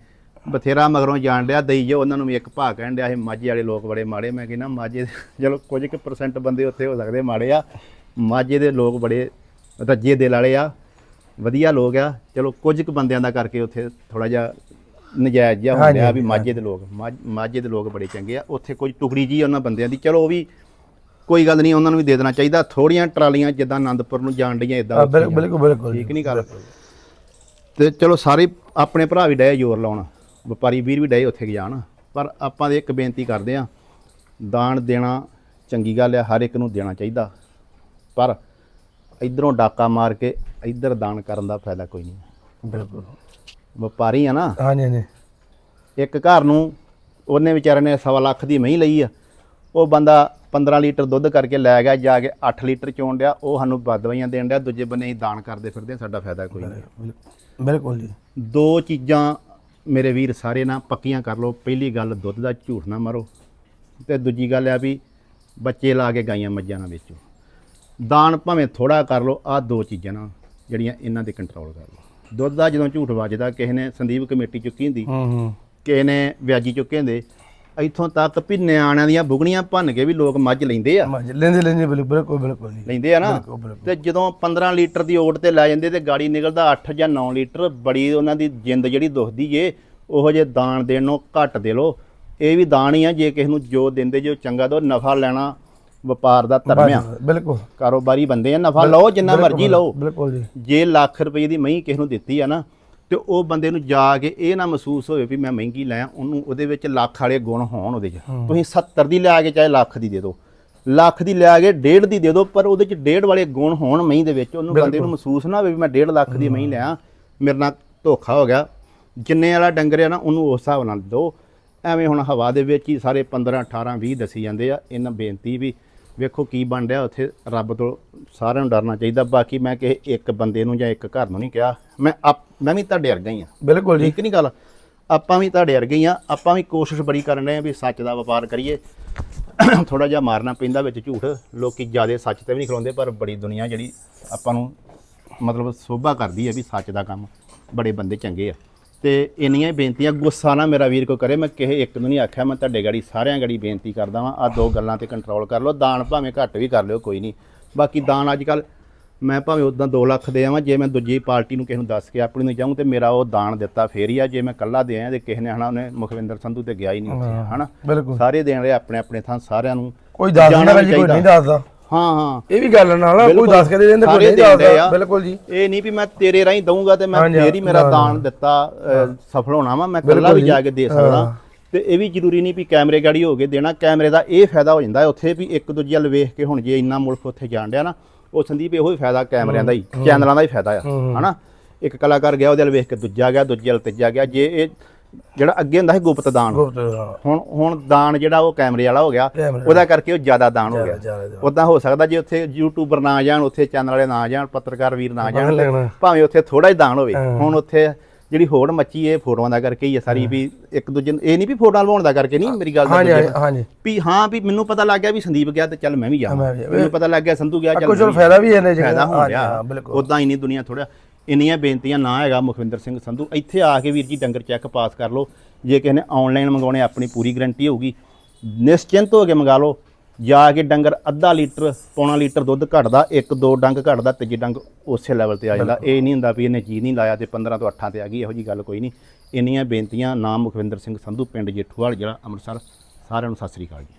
ਬਥੇਰਾ ਮਗਰੋਂ ਜਾਣ ਡਿਆ ਦਈ ਜੋ ਉਹਨਾਂ ਨੂੰ ਵੀ ਇੱਕ ਭਾਅ ਕਹਿਣ ਡਿਆ ਇਹ ਮਾਝੇ ਵਾਲੇ ਲੋਕ ਬੜੇ ਮਾੜੇ। ਮੈਂ ਕਹਿੰਦਾ ਮਾਝੇ ਦੇ- ਚਲੋ ਕੁਝ ਕੁ ਪਰਸੈਂਟ ਬੰਦੇ ਉੱਥੇ ਹੋ ਸਕਦੇ ਮਾੜੇ ਆ। ਮਾਝੇ ਦੇ ਲੋਕ ਬੜੇ ਰੱਜੇ ਦਿਲ ਵਾਲੇ ਆ ਵਧੀਆ ਲੋਕ ਆ। ਚਲੋ ਕੁਝ ਕੁ ਬੰਦਿਆਂ ਦਾ ਕਰਕੇ ਉੱਥੇ ਥੋੜਾ ਜਿਹਾ ਨਜਾਇਜ਼ ਜਿਹਾ ਹੋ ਰਿਹਾ ਵੀ ਮਾਝੇ ਦੇ ਲੋਕ ਮਾਝ- ਦੇ ਲੋਕ ਬੜੇ ਚੰਗੇ ਆ। ਉੱਥੇ ਕੁਝ ਟੁਕੜੀ ਜੀ ਉਹਨਾਂ ਬੰਦਿਆਂ ਦੀ। ਚਲੋ ਉਹ ਵੀ ਕੋਈ ਗੱਲ ਨਹੀਂ ਉਹਨਾਂ ਨੂੰ ਵੀ ਦੇ ਦੇਣਾ ਚਾਹੀਦਾ। ਥੋੜੀਆਂ ਟਰਾਲੀਆਂ ਜਿੱਦਾਂ ਆਨੰਦਪੁਰ ਨੂੰ ਜਾਣ ਡੀਆਂ ਇਦਾਂ ਬਿਲਕੁਲ ਬਿਲਕੁਲ ਬਿਲਕੁਲ। ਠੀਕ ਨਹੀਂ ਗੱਲ। ਤੇ ਚਲੋ ਸਾਰੇ ਆਪਣੇ ਭਰਾ ਵੀ ਡਏ ਜ਼ੋਰ ਲਾਉਣ। ਵਪਾਰੀ ਵੀਰ ਵੀ ਡਏ ਉੱਥੇ ਜਾਣ। ਪਰ ਆਪਾਂ ਦੇ ਇੱਕ ਬੇਨਤੀ ਕਰਦੇ ਆ ਦਾਨ ਦੇਣਾ ਚੰਗੀ ਗੱਲ ਆ ਹਰ ਇੱਕ ਨੂੰ ਦੇਣਾ ਚਾਹੀਦਾ। ਪਰ ਇਧਰੋਂ ਡਾਕਾ ਮਾਰ ਕੇ ਇਧਰ ਦਾਨ ਕਰਨ ਦਾ ਫਾਇਦਾ ਕੋਈ ਨਹੀਂ। ਬਿਲਕੁਲ। ਵਪਾਰੀ ਆ ਨਾ। ਹਾਂਜੀ ਹਾਂਜੀ। ਇੱਕ ਘਰ ਨੂੰ ਉਹਨੇ ਵਿਚਾਰੇ ਨੇ ਸਵਾ ਲੱਖ ਦੀ ਮਹੀਂ ਲਈ ਆ। ਉਹ ਬੰਦਾ 15 ਲੀਟਰ ਦੁੱਧ ਕਰਕੇ ਲੈ ਗਿਆ ਜਾ ਕੇ 8 ਲੀਟਰ ਚੋਣ ਡਿਆ। ਉਹ ਸਾਨੂੰ ਬਦਵਾਈਆਂ ਦੇਣ ਡਿਆ। ਦੂਜੇ ਬੰਨੇ ਹੀ ਦਾਨ ਕਰਦੇ ਫਿਰਦੇ ਸਾਡਾ ਫਾਇਦਾ ਕੋਈ ਨਹੀਂ। ਬਿਲ- ਬਿਲਕੁਲ ਜੀ। ਦੋ ਚੀਜ਼ਾਂ ਮੇਰੇ ਵੀਰ ਸਾਰੇ ਨਾ ਪੱਕੀਆਂ ਕਰ ਲਓ। ਪਹਿਲੀ ਗੱਲ ਦੁੱਧ ਦਾ ਝੂਠ ਨਾ ਮਾਰੋ। ਤੇ ਦੂਜੀ ਗੱਲ ਆ ਵੀ ਬੱਚੇ ਲਾ ਕੇ ਗਾਈਆਂ ਮੱਝਾਂ ਨਾ ਵੇਚੋ। ਦਾਨ ਭਾਵੇਂ ਥੋੜਾ ਕਰ ਲਓ ਆ ਦੋ ਚੀਜ਼ਾਂ ਨਾ ਜਿਹੜੀਆਂ ਇਹਨਾਂ ਤੇ ਕੰਟਰੋਲ ਕਰ ਲਓ। ਦੁੱਧ ਦਾ ਜਦੋਂ ਝੂਠ ਵੱਜਦਾ ਕਿਸੇ ਨੇ ਸੰਦੀਪ ਕਮੇਟੀ ਚੁੱਕੀ ਹੁੰਦੀ ਹੂੰ ਹੂੰ। ਕਿਸੇ ਨੇ ਵਿਆਜੀ ਚੁੱਕੇ ਹੁੰਦੇ ਇੱਥੋਂ ਤੱਕ ਵੀ ਨਿਆਣਿਆਂ ਦੀਆਂ ਬੁਗਣੀਆਂ ਭੰਨ ਕੇ ਵੀ ਲੋਕ ਮੱਝ ਲੈਂਦੇ ਆ। ਮੱਝ ਲੈਂਦੇ ਲੈਂਦੇ ਬਿਲ- ਬਿਲਕੁਲ ਬਿਲਕੁਲ ਜੀ। ਲੈਂਦੇ ਆ ਨਾ। ਤੇ ਜਦੋਂ 15 ਲੀਟਰ ਦੀ ਓਟ ਤੇ ਲੈ ਜਾਂਦੇ ਤੇ ਗਾੜੀ ਨਿਕਲਦਾ 8 ਜਾਂ 9 ਲੀਟਰ ਬੜੀ ਉਹਨਾਂ ਦੀ ਜਿੰਦ ਜਿਹੜੀ ਦੁਖਦੀ ਜੇ ਉਹੋ ਜੇ ਦਾਨ ਦੇਣ ਨੂੰ ਘੱਟ ਦੇ ਲੋ ਇਹ ਵੀ ਦਾਨ ਹੀ ਆ ਜੇ ਕਿਸੇ ਨੂੰ ਜੋ ਦਿੰਦੇ ਜੋ ਚੰਗਾ ਦੋ ਨਫਾ ਲੈਣਾ ਵਪਾਰ ਦਾ ਧਰਮ ਆ ਬਿਲਕੁਲ। ਕਾਰੋਬਾਰੀ ਬੰਦੇ ਆ ਨਫਾ ਲਓ ਜਿੰਨਾ ਮਰਜ਼ੀ ਲਓ। ਬਿਲਕੁਲ ਜੀ। ਜੇ ਲੱਖ ਰੁਪਏ ਦੀ ਮਹੀਂ ਕਿਸੇ ਨੂੰ ਦਿੱਤੀ ਆ ਨਾ ਤੇ ਉਹ ਬੰਦੇ ਨੂੰ ਜਾ ਕੇ ਇਹ ਨਾ ਮਹਿਸੂਸ ਹੋਵੇ ਵੀ ਮੈਂ ਮਹਿੰਗੀ ਲਿਆ ਉਹਨੂੰ ਉਹਦੇ ਵਿੱਚ ਲੱਖ ਵਾਲੇ ਗੁਣ ਹੋਣ ਉਹਦੇ 'ਚ। ਤੁਸੀਂ 70 ਦੀ ਲਿਆ ਕੇ ਚਾਹੇ ਲੱਖ ਦੀ ਦੇ ਦਿਓ। ਲੱਖ ਦੀ ਲਿਆ ਕੇ ਡੇਢ ਦੀ ਦੇ ਦਿਓ ਪਰ ਉਹਦੇ 'ਚ ਡੇਢ ਵਾਲੇ ਗੁਣ ਹੋਣ ਮਹੀਂ ਦੇ ਵਿੱਚ ਉਹਨੂੰ ਬੰਦੇ ਨੂੰ ਮਹਿਸੂਸ ਨਾ ਹੋਵੇ ਵੀ ਮੈਂ ਡੇਢ ਲੱਖ ਦੀ ਮਹੀਂ ਲਿਆ ਮੇਰੇ ਨਾਲ ਧੋਖਾ ਹੋ ਗਿਆ। ਜਿੰਨੇ ਵਾਲਾ ਡੰਗਰ ਆ ਨਾ ਉਹਨੂੰ ਉਸ ਹਿਸਾਬ ਨਾਲ ਦਿਓ। ਐਵੇਂ ਹੁਣ ਹਵਾ ਦੇ ਵਿੱਚ ਹੀ ਸਾਰੇ 15 18 20 ਦੱਸੀ ਜਾਂਦੇ ਆ ਇਹਨਾਂ ਬੇਨਤੀ ਵੀ ਵੇਖੋ ਕੀ ਬਣ ਰਿਹਾ ਉੱਥੇ ਰੱਬ ਤੋਂ ਸਾਰਿਆਂ ਨੂੰ ਡਰਨਾ ਚਾਹੀਦਾ। ਬਾਕੀ ਮੈਂ ਕਿਸੇ ਇੱਕ ਬੰਦੇ ਨੂੰ ਜਾਂ ਇੱਕ ਘਰ ਨੂੰ ਨਹੀਂ ਕਿਹਾ। ਮੈਂ ਆਪ ਮੈਂ ਵੀ ਤੁਹਾਡੇ ਵਰਗਾ ਹੀ ਆ ਬਿਲਕੁਲ ਜੀ। ਠੀਕ ਨਹੀਂ ਗੱਲ ਆਪਾਂ ਵੀ ਤੁਹਾਡੇ ਵਰਗੇ ਹੀ ਆ ਆਪਾਂ ਵੀ ਕੋਸ਼ਿਸ਼ ਬੜੀ ਕਰਨ ਰਹੇ ਆ ਵੀ ਸੱਚ ਦਾ ਵਪਾਰ ਕਰੀਏ। ਥੋੜਾ ਜਿਹਾ ਮਾਰਨਾ ਪੈਂਦਾ ਵਿੱਚ ਝੂਠ। ਲੋਕੀ ਜਿਆਦੇ ਸੱਚ ਤੇ ਵੀ ਨਹੀਂ ਖਲੋਂਦੇ ਪਰ ਬੜੀ ਦੁਨੀਆ ਜਿਹੜੀ ਆਪਾਂ ਨੂੰ ਮਤਲਬ ਸੋਭਾ ਕਰਦੀ ਹੈ ਵੀ ਸੱਚ ਦਾ ਕੰਮ। ਬੜੇ ਬੰਦੇ ਚੰਗੇ ਆ। ਤੇ ਇੰਨੀਆਂ ਹੀ ਬੇਨਤੀਆਂ ਗੁੱਸਾ ਨਾ ਮੇਰਾ ਵੀਰ ਕੋ ਕਰੇ ਮੈਂ ਕਿਸੇ ਇੱਕ ਨੂੰ ਨਹੀਂ ਆਖਿਆ ਮੈਂ ਤੁਹਾਡੇ ਗਾੜੀ ਸਾਰਿਆਂ ਗਾੜੀ ਬੇਨਤੀ ਕਰਦਾ ਵਾਂ ਆ ਦੋ ਗੱਲਾਂ ਤੇ ਕੰਟਰੋਲ ਕਰ ਲਓ ਦਾਨ ਭਾਵੇਂ ਘੱਟ ਵੀ ਕਰ ਲਿਓ ਕੋਈ ਨਹੀਂ। ਬਾਕੀ ਦਾਨ ਅੱਜ ਕੱਲ ਮੈਂ ਭਾਵੇਂ ਉਦਾਂ 2 ਲੱਖ ਦੇ ਆਵਾਂ ਜੇ ਮੈਂ ਦੂਜੀ ਪਾਰਟੀ ਨੂੰ ਕਿਸੇ ਨੂੰ ਦੱਸ ਕੇ ਆਪਣੀ ਨੂੰ ਜਾਊਂ ਤੇ ਮੇਰਾ ਉਹ ਦਾਨ ਦਿੱਤਾ ਫੇਰ ਹੀ ਆ ਜੇ ਮੈਂ ਕੱਲਾ ਦੇ ਆਇਆ ਤੇ ਕਿਸੇ ਨੇ ਹਨਾ ਉਹਨੇ ਮੁਖਵਿੰਦਰ ਸੰਧੂ ਤੇ ਗਿਆ ਹੀ ਨਹੀਂ ਉੱਥੇ ਹਨਾ? ਸਾਰੇ ਦੇਣ ਰਹੇ ਆਪਣੇ ਆਪਣੇ ਥਾਂ ਸਾਰਿਆਂ ਨੂੰ ਕੋਈ ਦੱਸ ਜਾਣਾ ਦਿੰਦਾ ਵੀ ਜੀ ਕੋਈ ਨਹੀਂ। ਦੱਸਦਾ। ਹਾਂ ਹਾਂ। ਇਹ ਵੀ ਗੱਲ ਨਾਲ ਨਾ ਕੋਈ ਬਿਲਕੁਲ। ਦੱਸ ਕੇ ਦੇ ਦਿੰਦੇ ਕੋਈ ਸਾਰੇ ਨਹੀਂ ਦਿੰਦੇ ਦੱਸਦਾ ਆ। ਬਿਲਕੁਲ ਜੀ। ਇਹ ਨਹੀਂ ਵੀ ਮੈਂ ਤੇਰੇ ਰਾਹੀਂ ਦਊਂਗਾ ਤੇ ਮੈਂ ਹਾਂਜੀ, ਫੇਰ ਹੀ ਮੇਰਾ ਨਾ, ਦਾਨ ਦਿੱਤਾ ਅ, ਸਫਲ ਹੋਣਾ ਵਾ ਮੈਂ ਕੱਲਾ ਵੀ ਜਾ। ਕੇ ਦੇ ਸਕਦਾ। ਤੇ ਇਹ ਵੀ ਜ਼ਰੂਰੀ ਨਹੀਂ ਵੀ ਕੈਮਰੇ ਗਾੜੀ ਹੋ ਕੇ ਦੇਣਾ। ਕੈਮਰੇ ਦਾ ਇਹ ਫਾਇਦਾ ਹੋ ਜਾਂਦਾ ਹੈ ਉੱਥੇ ਵੀ ਇੱਕ ਦੂਜੇ ਵੱਲ ਵੇਖ ਕੇ ਹੁਣ ਜੇ ਇੰਨਾ ਮੁਲਕ ਉੱਥੇ ਜਾਣ ਡਿਆ ਨਾ ਉਹ ਸੰਦੀਪ ਇਹੋ ਹੀ ਫਾਇਦਾ ਕੈਮਰਿਆਂ ਦਾ ਹੀ ਚੈਨਲਾਂ ਦਾ ਹੀ ਫਾਇਦਾ ਆ ਹਨਾ? ਇੱਕ ਕਲਾਕਾਰ ਗਿਆ ਉਹਦੇ ਵੱਲ ਵੇਖ ਕੇ ਦੂਜਾ ਗਿਆ ਦੂਜੇ ਵੱਲ ਤੀਜਾ ਗਿਆ। ਜੇ ਇਹ ਜਿਹੜਾ ਅੱਗੇ ਹੁੰਦਾ ਸੀ ਗੁਪਤ ਦਾਨ। ਗੁਪਤ ਹਾਂ, ਹੁਣ ਹੁਣ ਦਾਨ ਜਿਹੜਾ ਉਹ ਕੈਮਰੇ ਵਾਲਾ ਹੋ ਗਿਆ ਕੈਮਰੇ ਉਹਦਾ ਕਰਕੇ ਉਹ ਜ਼ਿਆਦਾ ਦਾਨ ਹੋ ਗਿਆ। ਜ਼ਿਆਦਾ ਜ਼ਿਆਦਾ। ਉਦਾਂ ਹੋ ਸਕਦਾ ਜੇ ਉੱਥੇ ਯੂਟਿਊਬਰ ਨਾ ਜਾਣ ਉੱਥੇ ਚੈਨਲ ਵਾਲੇ ਨਾ ਜਾਣ ਪੱਤਰਕਾਰ ਵੀਰ ਨਾ ਜਾਣ ਤੇ ਲੈਣਾ। ਭਾਵੇਂ ਉੱਥੇ ਥੋੜਾ ਹੀ ਦਾਨ ਹੋਵੇ। ਹੁਣ ਉੱਥੇ ਜਿਹੜੀ ਹੋੜ ਮੱਚੀ ਇਹ ਫੋਟੋਆਂ ਦਾ ਕਰਕੇ ਹੀ ਹੈ ਸਾਰੀ ਵੀ ਇੱਕ ਦੂਜੇ ਨੂੰ ਇਹ ਨਹੀਂ ਵੀ ਫੋਟੋਆਂ ਲਵਾਉਣ ਦਾ ਕਰਕੇ ਨਹੀਂ ਮੇਰੀ ਗੱਲ ਦਾ ਹਾਂਜੀ ਦੂਜੇ ਹਾਂਜੀ, ਹਾਂਜੀ। ਵੀ ਹਾਂ ਵੀ ਮੈਨੂੰ ਪਤਾ ਲੱਗ ਗਿਆ ਵੀ ਸੰਦੀਪ ਗਿਆ ਤੇ ਚੱਲ ਮੈਂ ਵੀ ਮੈਂ ਜਾਵਾਂ। ਵੀ- ਮੈਨੂੰ ਪਤਾ ਲੱਗ ਗਿਆ ਸੰਧੂ ਗਿਆ ਚੱਲ ਕੁਝ ਮੈਂ ਵੀ ਫਾਇਦਾ ਵੀ ਇਹਨੇ ਫਾਇਦਾ ਹੋ ਹਾਂ ਰਿਹਾ ਬਿਲਕੁਲ। ਉਦਾਂ ਇੰਨੀ ਦੁਨੀਆ ਥੋੜਾ ਇੰਨੀਆਂ ਬੇਨਤੀਆਂ ਨਾ ਹੈਗਾ ਮੁਖਵਿੰਦਰ ਸਿੰਘ ਸੰਧੂ। ਇੱਥੇ ਆ ਕੇ ਵੀਰ ਜੀ ਡੰਗਰ ਚੈੱਕ ਪਾਸ ਕਰ ਲਓ। ਜੇ ਕਿਸੇ ਨੇ ਆਨਲਾਈਨ ਮੰਗਾਉਣੇ ਆਪਣੀ ਪੂਰੀ ਗਾਰੰਟੀ ਹੋਊਗੀ। ਨਿਸ਼ਚਿੰਤ ਹੋ ਕੇ ਮੰਗਾ ਲਓ। ਜਾ ਕੇ ਡੰਗਰ ਅੱਧਾ ਲੀਟਰ ਪੌਣਾ ਲੀਟਰ ਦੁੱਧ ਘਟਦਾ ਇੱਕ ਦੋ ਡੰਗ ਘਟਦਾ ਤੀਜੇ ਡੰਗ ਉਸੇ ਲੈਵਲ ਤੇ ਆ ਜਾਂਦਾ। ਇਹ ਨਹੀਂ ਹੁੰਦਾ ਵੀ ਇਹਨੇ ਜੀ ਨਹੀਂ ਲਾਇਆ ਤੇ 15 ਤੋਂ 8 ਤੇ ਆ ਗਈ ਇਹੋ ਜੀ ਗੱਲ ਕੋਈ ਨਹੀਂ। ਇੰਨੀਆਂ ਬੇਨਤੀਆਂ ਨਾਮ ਮੁਖਵਿੰਦਰ ਸਿੰਘ ਸੰਧੂ ਪਿੰਡ ਜੇਠੂਵਾਲ ਜ਼ਿਲ੍ਹਾ ਅੰਮ੍ਰਿਤਸਰ। ਸਾਰਿਆਂ ਨੂੰ ਸਤਿ ਸ੍ਰੀ ਅਕਾਲ ਜੀ।